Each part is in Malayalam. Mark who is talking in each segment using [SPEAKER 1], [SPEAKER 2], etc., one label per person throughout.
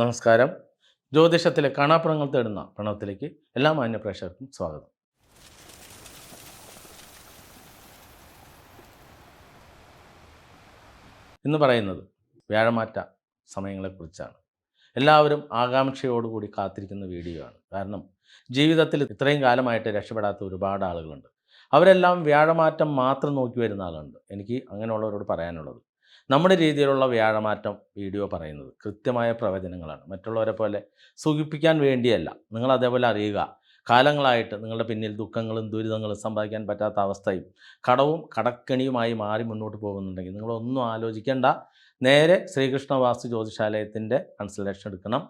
[SPEAKER 1] നമസ്കാരം. ജ്യോതിഷത്തിലെ കാണാപ്പുറങ്ങൾ തേടുന്ന പ്രണവത്തിലേക്ക് എല്ലാ മാന്യ പ്രേക്ഷകർക്കും സ്വാഗതം. എന്ന് പറയുന്നത് വ്യാഴമാറ്റ സമയങ്ങളെക്കുറിച്ചാണ്. എല്ലാവരും ആകാംക്ഷയോടുകൂടി കാത്തിരിക്കുന്ന വീഡിയോ ആണ്. കാരണം ജീവിതത്തിൽ ഇത്രയും കാലമായിട്ട് രക്ഷപ്പെടാത്ത ഒരുപാട് ആളുകളുണ്ട്. അവരെല്ലാം വ്യാഴമാറ്റം മാത്രം നോക്കി വരുന്ന ആളുണ്ട്. എനിക്ക് അങ്ങനെയുള്ളവരോട് പറയാനുള്ളത് നമ്മുടെ രീതിയിലുള്ള വ്യാഴമാറ്റം വീഡിയോ പറയുന്നത് കൃത്യമായ പ്രവചനങ്ങളാണ്. മറ്റുള്ളവരെ പോലെ സുഖിപ്പിക്കാൻ വേണ്ടിയല്ല. നിങ്ങൾ അതേപോലെ അറിയുക. കാലങ്ങളായിട്ട് നിങ്ങളുടെ പിന്നിൽ ദുഃഖങ്ങളും ദുരിതങ്ങളും സമ്പാദിക്കാൻ പറ്റാത്ത അവസ്ഥയും കടവും കടക്കണിയുമായി മാറി മുന്നോട്ട് പോകുന്നുണ്ടെങ്കിൽ നിങ്ങളൊന്നും ആലോചിക്കേണ്ട. നേരെ ശ്രീകൃഷ്ണ വാസ്തു ജ്യോതിഷാലയത്തിന്റെ കൺസൾട്ടേഷൻ എടുക്കണം.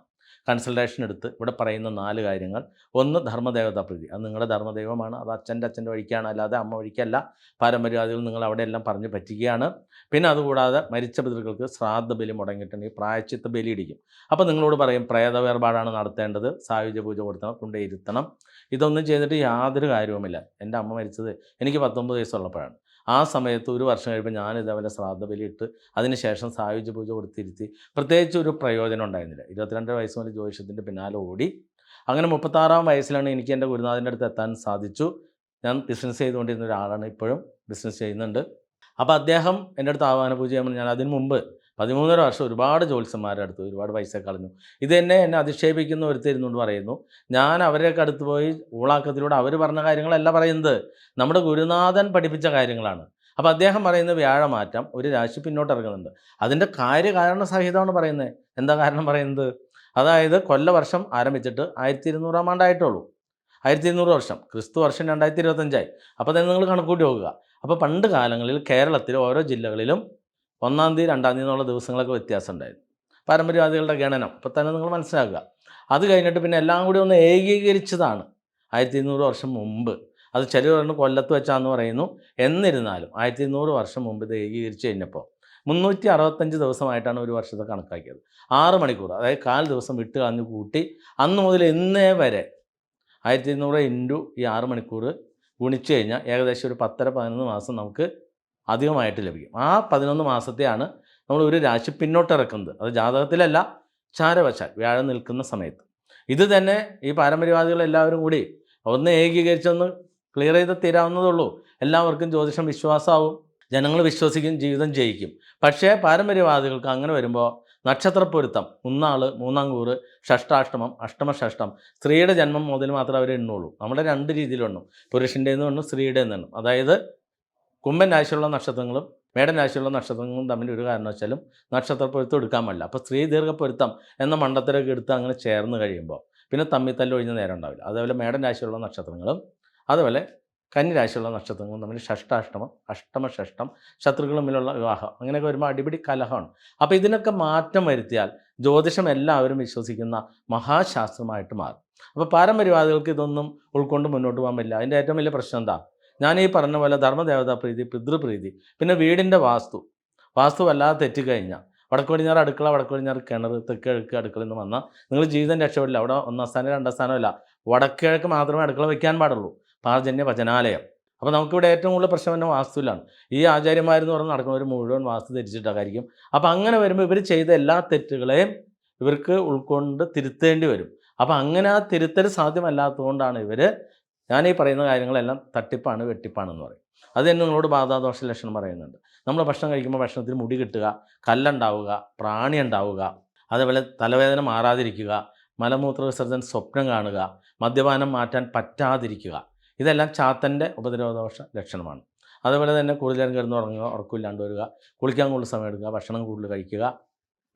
[SPEAKER 1] കൺസൾട്ടേഷൻ എടുത്ത് ഇവിടെ പറയുന്ന നാല് കാര്യങ്ങൾ. ഒന്ന് ധർമ്മദേവതാ പ്രീതി. അത് നിങ്ങളുടെ ധർമ്മദൈവമാണ്. അത് അച്ഛന്റെ അച്ഛന്റെ വഴിക്കാണ്. അല്ലാതെ അമ്മ വഴിക്കല്ല. പാരമ്പര്യാദികൾ നിങ്ങൾ അവിടെയെല്ലാം പറഞ്ഞു പറ്റിക്കുകയാണ്. പിന്നെ അതുകൂടാതെ മരിച്ച പിതൃക്കൾക്ക് ശ്രാദ്ധ ബലി മുടങ്ങിയിട്ടുണ്ടെങ്കിൽ പ്രായച്ചിത്ത ബലി ഇടിക്കും. അപ്പോൾ നിങ്ങളോട് പറയും പ്രേത വേർപാടാണ് നടത്തേണ്ടത്. സായുജ്യ പൂജ കൊടുത്തണം. കൊണ്ടേ ഇരുത്തണം ഇതൊന്നും ചെയ്തിട്ട് യാതൊരു കാര്യവുമില്ല. എന്റെ അമ്മ മരിച്ചത് എനിക്ക് പത്തൊമ്പത് വയസ്സുള്ളപ്പോഴാണ്. ആ സമയത്ത് ഒരു വർഷം കഴിയുമ്പോൾ ഞാൻ ഇതേപോലെ ശ്രാദ്ധ ബലി ഇട്ട് അതിനുശേഷം സായുജ്യ പൂജ കൊടുത്തിരുത്തി. പ്രത്യേകിച്ച് ഒരു പ്രയോജനം ഉണ്ടായിരുന്നില്ല. ഇരുപത്തിരണ്ട് വയസ്സ് മുതൽ ജ്യോതിഷത്തിന്റെ പിന്നാലെ ഓടി. അങ്ങനെ മുപ്പത്താറാം വയസ്സിലാണ് എനിക്ക് എന്റെ ഗുരുനാഥന്റെ അടുത്ത് എത്താൻ സാധിച്ചു. ഞാൻ ബിസിനസ് ചെയ്തുകൊണ്ടിരുന്ന ഒരാളാണ് ഇപ്പോഴും ബിസിനസ് ചെയ്യുന്നുണ്ട്. അപ്പോൾ അദ്ദേഹം എന്റെ അടുത്ത് ആഹ്വാന പൂജ ചെയ്യുമ്പോൾ ഞാൻ അതിന് മുമ്പ് പതിമൂന്നര വർഷം ഒരുപാട് ജോത്സ്യന്മാരുടെ അടുത്ത് ഒരുപാട് പൈസ കളഞ്ഞു. ഇത് തന്നെ എന്നെ അധിക്ഷേപിക്കുന്ന ഒരുത്തരുന്നുണ്ട് പറയുന്നു. ഞാൻ അവരെയൊക്കെ അടുത്ത് പോയി ഊളാക്കത്തിലൂടെ അവർ പറഞ്ഞ കാര്യങ്ങളല്ല പറയുന്നത്. നമ്മുടെ ഗുരുനാഥൻ പഠിപ്പിച്ച കാര്യങ്ങളാണ്. അപ്പോൾ അദ്ദേഹം പറയുന്ന വ്യാഴമാറ്റം ഒരു രാശി പിന്നോട്ട് ഇറങ്ങുന്നുണ്ട് അതിന്റെ കാര്യകാരണ സഹിതമാണ് പറയുന്നത്. എന്താ കാരണം പറയുന്നത്? അതായത് കൊല്ലവർഷം ആരംഭിച്ചിട്ട് ആയിരത്തി ഇരുന്നൂറാം ആണ്ടായിട്ടുള്ളൂ. ആയിരത്തി ഇരുന്നൂറ് വർഷം. ക്രിസ്തു വർഷം രണ്ടായിരത്തി ഇരുപത്തഞ്ചായി അപ്പോൾ തന്നെ നിങ്ങൾ കണക്കൂട്ടി നോക്കുക. അപ്പോൾ പണ്ട് കാലങ്ങളിൽ കേരളത്തിൽ ഓരോ ജില്ലകളിലും ഒന്നാം തീയതി രണ്ടാം തീയതി എന്നുള്ള ദിവസങ്ങളൊക്കെ വ്യത്യാസം ഉണ്ടായിരുന്നു. പാരമ്പര്യവാദികളുടെ ഗണനം ഇപ്പം തന്നെ നിങ്ങൾ മനസ്സിലാക്കുക. അത് കഴിഞ്ഞിട്ട് പിന്നെ എല്ലാം കൂടി ഒന്ന് ഏകീകരിച്ചതാണ്. ആയിരത്തി ഇരുന്നൂറ് വർഷം മുമ്പ്. അത് ചിലർ പറഞ്ഞു കൊല്ലത്ത് വെച്ചാന്ന് പറയുന്നു. എന്നിരുന്നാലും ആയിരത്തി ഇരുന്നൂറ് വർഷം മുമ്പ് ഇത് ഏകീകരിച്ച് കഴിഞ്ഞപ്പോൾ മുന്നൂറ്റി അറുപത്തഞ്ച് ദിവസമായിട്ടാണ് ഒരു വർഷത്തെ കണക്കാക്കിയത്. ആറ് മണിക്കൂർ അതായത് കാൽ ദിവസം വിട്ട് കളഞ്ഞ് കൂട്ടി അന്ന് മുതൽ ഇന്നേ വരെ ആയിരത്തി ഇരുന്നൂറ് ഇന്റു ഈ ആറ് മണിക്കൂർ ഗുണിച്ചു കഴിഞ്ഞാൽ ഏകദേശം ഒരു പത്തര പതിനൊന്ന് മാസം നമുക്ക് അധികമായിട്ട് ലഭിക്കും. ആ പതിനൊന്ന് മാസത്തെയാണ് നമ്മൾ ഒരു രാശി പിന്നോട്ടിറക്കുന്നത്. അത് ജാതകത്തിലല്ല ചാരവശാൽ വ്യാഴം നിൽക്കുന്ന സമയത്ത്. ഇത് തന്നെ ഈ പാരമ്പര്യവാദികൾ എല്ലാവരും കൂടി ഒന്ന് ഏകീകരിച്ചൊന്ന് ക്ലിയർ ചെയ്ത് തീരാവുന്നതുള്ളൂ എല്ലാവർക്കും ജ്യോതിഷം വിശ്വാസമാവും ജനങ്ങൾ വിശ്വസിക്കും ജീവിതം ജയിക്കും. പക്ഷേ പാരമ്പര്യവാദികൾക്ക് അങ്ങനെ വരുമ്പോൾ നക്ഷത്രപ്പൊരുത്തം മൂന്നാൾ മൂന്നാം കൂറ് ഷഷ്ടാഷ്ടമം അഷ്ടമഷഷ്ടം സ്ത്രീയുടെ ജന്മം മുതൽ മാത്രമേ അവർ എണ്ണുള്ളൂ. നമ്മുടെ രണ്ട് രീതിയിലെണ്ണും. പുരുഷന്റെ നിന്ന് എണ്ണും സ്ത്രീയുടെ എണ്ണും. അതായത് കുംഭൻ രാശിയുള്ള നക്ഷത്രങ്ങളും മേടൻ രാശിയുള്ള നക്ഷത്രങ്ങളും തമ്മിൽ ഒരു കാരണവശാലും നക്ഷത്രപ്പൊരുത്തം എടുക്കാൻ പാടില്ല അപ്പോൾ സ്ത്രീ ദീർഘപ്പൊരുത്തം എന്ന മണ്ഡത്തിലൊക്കെ എടുത്ത് അങ്ങനെ ചേർന്ന് കഴിയുമ്പോൾ പിന്നെ തമ്മിൽ തല്ല ഒഴിഞ്ഞ നേരം ഉണ്ടാവില്ല. അതേപോലെ മേടൻ രാശിയുള്ള നക്ഷത്രങ്ങളും അതുപോലെ കന്നി രാശിയുള്ള നക്ഷത്രങ്ങളും തമ്മിൽ ഷഷ്ടാഷ്ടമം അഷ്ടമ ഷഷ്ടം ശത്രുക്കളും തമ്മിലുള്ള വിവാഹം അങ്ങനെയൊക്കെ വരുമ്പോൾ അടിപിടി കലഹമാണ്. അപ്പോൾ ഇതിനൊക്കെ മാറ്റം വരുത്തിയാൽ ജ്യോതിഷം എല്ലാവരും വിശ്വസിക്കുന്ന മഹാശാസ്ത്രമായിട്ട് മാറും. അപ്പോൾ പാരമ്പര്യവാദികൾക്ക് ഇതൊന്നും ഉൾക്കൊണ്ട് മുന്നോട്ട് പോകാൻ പറ്റില്ല. അതിന്റെ ഏറ്റവും വലിയ പ്രശ്നം എന്താ? ഞാൻ ഈ പറഞ്ഞ പോലെ ധർമ്മദേവതാ പ്രീതി പിതൃപ്രീതി പിന്നെ വീടിന്റെ വാസ്തു. വാസ്തു വല്ലാതെ തെറ്റിക്കഴിഞ്ഞാൽ വടക്ക് പടിഞ്ഞാറ് അടുക്കള വടക്ക് പടിഞ്ഞാറ് കിണർ തെക്ക് കിഴക്ക് അടുക്കള എന്ന് വന്നാൽ നിങ്ങൾ ജീവിതം രക്ഷപ്പെടില്ല. അവിടെ ഒന്നാം സ്ഥാനം രണ്ടാം സ്ഥാനമല്ല വടക്കിഴക്ക് മാത്രമേ അടുക്കള വയ്ക്കാൻ പാടുള്ളൂ. പാർജന്യ ഭജനാലയം അപ്പോൾ നമുക്കിവിടെ ഏറ്റവും കൂടുതൽ പ്രശ്നം തന്നെ വാസ്തുവിലാണ്. ഈ ആചാര്യന്മാരെന്ന് പറഞ്ഞ് നടക്കുന്നവർ മുഴുവൻ വാസ്തു ധരിച്ചിട്ടായിരിക്കും അപ്പോൾ അങ്ങനെ വരുമ്പോൾ ഇവർ ചെയ്ത എല്ലാ തെറ്റുകളെയും ഇവർക്ക് ഉൾക്കൊണ്ട് തിരുത്തേണ്ടി വരും. അപ്പോൾ അങ്ങനെ ആ തിരുത്തൽ സാധ്യമല്ലാത്തതുകൊണ്ടാണ് ഇവർ ഞാൻ ഈ പറയുന്ന കാര്യങ്ങളെല്ലാം തട്ടിപ്പാണ് വെട്ടിപ്പാണെന്ന് പറയും. അത് തന്നെ നിങ്ങളോട് ബാധാദോഷ ലക്ഷണം പറയുന്നുണ്ട്. നമ്മൾ ഭക്ഷണം കഴിക്കുമ്പോൾ ഭക്ഷണത്തിൽ മുടി കിട്ടുക കല്ലുണ്ടാവുക പ്രാണി ഉണ്ടാവുക അതേപോലെ തലവേദന മാറാതിരിക്കുക മലമൂത്ര വിസർജനം സ്വപ്നം കാണുക മദ്യപാനം മാറ്റാൻ പറ്റാതിരിക്കുക ഇതെല്ലാം ചാത്തന്റെ ഉപദ്രവദോഷ ലക്ഷണമാണ്. അതുപോലെ തന്നെ കൂടുതൽ നേരം കിടന്ന് ഉറങ്ങുക ഉറക്കമില്ലാണ്ട് വരിക കുളിക്കാൻ കൂടുതൽ സമയം എടുക്കുക ഭക്ഷണം കൂടുതൽ കഴിക്കുക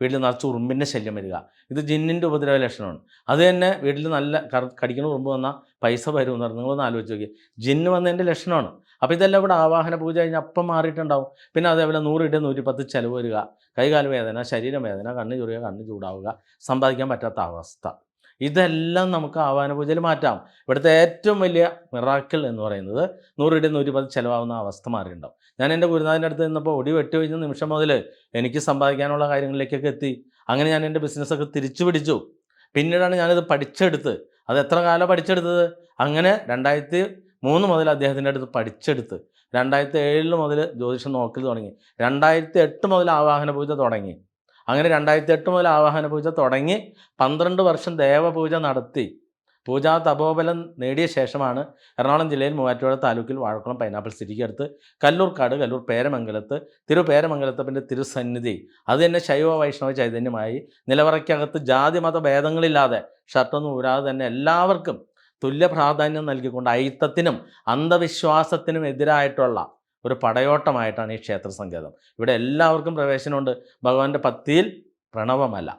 [SPEAKER 1] വീട്ടിൽ നിറച്ച് ഉറുമ്പിന്റെ ശല്യം വരിക. ഇത് ജിന്നിന്റെ ഉപദ്രവ ലക്ഷണമാണ് അത് തന്നെ വീട്ടിൽ നല്ല കടിക്കണ ഉറുമ്പ് വന്നാൽ പൈസ വരും എന്ന് പറഞ്ഞു നിങ്ങളൊന്ന് ആലോചിച്ച് നോക്കി. ജിന്ന് വന്നതിന്റെ ലക്ഷണമാണ്. അപ്പോൾ ഇതെല്ലാം ഇവിടെ ആവാഹന പൂജ കഴിഞ്ഞാൽ അപ്പം മാറിയിട്ടുണ്ടാവും. പിന്നെ അതേപോലെ നൂറ് ഇട്ട് നൂറ്റി പത്ത് ചിലവ് വരിക. കൈകാല വേദന ശരീരം വേദന കണ്ണ് ചൊറിയ കണ്ണ് ചൂടാവുക സമ്പാദിക്കാൻ പറ്റാത്ത അവസ്ഥ. ഇതെല്ലാം നമുക്ക് ആവാഹന പൂജയിൽ മാറ്റാം. ഇവിടുത്തെ ഏറ്റവും വലിയ മിറാക്കിൾ എന്ന് പറയുന്നത് നൂറ് ഇട്ട് നൂറ്റി പത്ത് ചിലവാകുന്ന അവസ്ഥ മാറിയിട്ടുണ്ടാവും. ഞാൻ എന്റെ ഗുരുനാഥന്റെ അടുത്ത് നിന്നപ്പോൾ ഒടി വെട്ടി കഴിഞ്ഞ നിമിഷം മുതൽ എനിക്ക് സമ്പാദിക്കാനുള്ള കാര്യങ്ങളിലേക്കൊക്കെ എത്തി. അങ്ങനെ ഞാൻ എന്റെ ബിസിനസ്സൊക്കെ തിരിച്ചു പിടിച്ചു. പിന്നീടാണ് ഞാനിത് പഠിച്ചെടുത്ത്. അത് എത്ര കാലം പഠിച്ചെടുത്തത്? അങ്ങനെ രണ്ടായിരത്തി മൂന്ന് മുതൽ അദ്ദേഹത്തിന്റെ അടുത്ത് പഠിച്ചെടുത്ത്. രണ്ടായിരത്തി ഏഴിൽ മുതൽ ജ്യോതിഷം നോക്കൽ തുടങ്ങി. രണ്ടായിരത്തി എട്ട് മുതൽ ആവാഹന പൂജ തുടങ്ങി. അങ്ങനെ രണ്ടായിരത്തി എട്ട് മുതൽ ആവാഹന പൂജ തുടങ്ങി. പന്ത്രണ്ട് വർഷം ദേവപൂജ നടത്തി. പൂജാ തപോബലം നേടിയ ശേഷമാണ് എറണാകുളം ജില്ലയിൽ മൂവാറ്റുപുഴ താലൂക്കിൽ വാഴക്കുളം പൈനാപ്പിൾ സിറ്റിക്ക് അടുത്ത് കല്ലൂർക്കാട് കല്ലൂർ പേരമംഗലത്ത് തിരു പേരമംഗലത്തപ്പന്റെ തിരുസന്നിധി. അത് തന്നെ ശൈവ വൈഷ്ണവ ചൈതന്യമായി നിലവറയ്ക്കകത്ത് ജാതി മത ഭേദങ്ങളില്ലാതെ ഷർട്ടൊന്നും ഊരാതെ തന്നെ എല്ലാവർക്കും തുല്യ പ്രാധാന്യം നൽകിക്കൊണ്ട് ഐത്തത്തിനും അന്ധവിശ്വാസത്തിനും എതിരായിട്ടുള്ള ഒരു പടയോട്ടമായിട്ടാണ് ഈ ക്ഷേത്ര സങ്കേതം. ഇവിടെ എല്ലാവർക്കും പ്രവേശനമുണ്ട്. ഭഗവാന്റെ പത്തിയിൽ പ്രണവമല്ല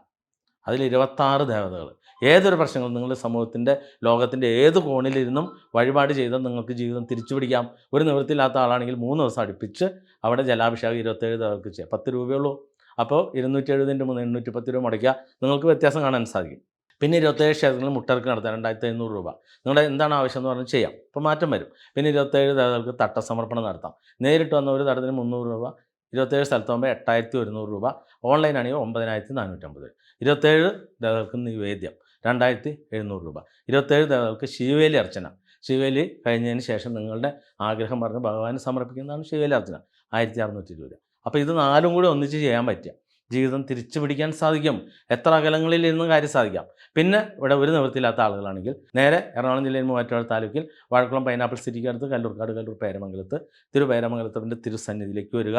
[SPEAKER 1] അതിൽ ഇരുപത്താറ് ദേവതകൾ ഏതൊരു പ്രശ്നങ്ങളും നിങ്ങൾ സമൂഹത്തിന്റെ ലോകത്തിന്റെ ഏത് കോണിലിരുന്നും വഴിപാട് ചെയ്താൽ നിങ്ങൾക്ക് ജീവിതം തിരിച്ചു പിടിക്കാം. ഒരു നിവൃത്തിയില്ലാത്ത ആളാണെങ്കിൽ മൂന്ന് ദിവസം അടുപ്പിച്ച് അവിടെ ജലാഭിഷേകം ഇരുപത്തേഴ് ദിവസം ചെയ്യാം. പത്ത് രൂപയുള്ളൂ അപ്പോൾ ഇരുന്നൂറ്റി എഴുപതിന്റെ മൂന്ന് എണ്ണൂറ്റി പത്ത് രൂപ മുടക്കുക നിങ്ങൾക്ക് വ്യത്യാസം കാണാൻ സാധിക്കും. പിന്നെ ഇരുപത്തേഴ് ക്ഷേത്രങ്ങളിൽ മുട്ടർക്ക് നടത്താൻ രണ്ടായിരത്തി എഴുന്നൂറ് രൂപ. നിങ്ങളുടെ എന്താണ് ആവശ്യം എന്ന് പറഞ്ഞാൽ ചെയ്യാം. അപ്പോൾ മാറ്റം വരും. പിന്നെ ഇരുപത്തേഴ് ദേവതകൾക്ക് തട്ടസമർപ്പണം നടത്താം. നേരിട്ട് വന്ന ഒരു തടത്തിന് മുന്നൂറ് രൂപ ഇരുപത്തേഴ് സ്ഥലത്താകുമ്പോൾ എട്ടായിരത്തി ഒരുന്നൂറ് രൂപ. ഓൺലൈനാണെങ്കിൽ ഒമ്പതിനായിരത്തി നാനൂറ്റമ്പത് ഇരുപത്തേഴ് ദേവതകൾക്ക് നിവേദ്യം. രണ്ടായിരത്തി എഴുന്നൂറ് രൂപ. ഇരുപത്തേഴ് ദേവതകൾക്ക് ശിവവേലി അർച്ചന. ശിവവേലി കഴിഞ്ഞതിന് ശേഷം നിങ്ങളുടെ ആഗ്രഹം പറഞ്ഞ് ഭഗവാനെ സമർപ്പിക്കുന്നതാണ് ശിവവേലി അർച്ചന. ആയിരത്തി അറുന്നൂറ്റി ഇരുപത് അപ്പോൾ ഇത് നാലും കൂടി ഒന്നിച്ച് ചെയ്യാൻ പറ്റുക. ജീവിതം തിരിച്ചു പിടിക്കാൻ സാധിക്കും. എത്ര അകലങ്ങളിൽ ഇരുന്ന് കാര്യം സാധിക്കാം. പിന്നെ ഇവിടെ ഒരു നിവൃത്തിയില്ലാത്ത ആളുകളാണെങ്കിൽ നേരെ എറണാകുളം ജില്ലയിൽ മൂവാറ്റുപുഴ താലൂക്കിൽ വാഴക്കുളം പൈനാപ്പിൾ സിറ്റിക്ക് അടുത്ത് കല്ലൂർക്കാട് കല്ലൂർ പേരമംഗലത്ത് തിരുപേരമംഗലത്തിന്റെ തിരുസന്നിധിയിലേക്ക് വരിക.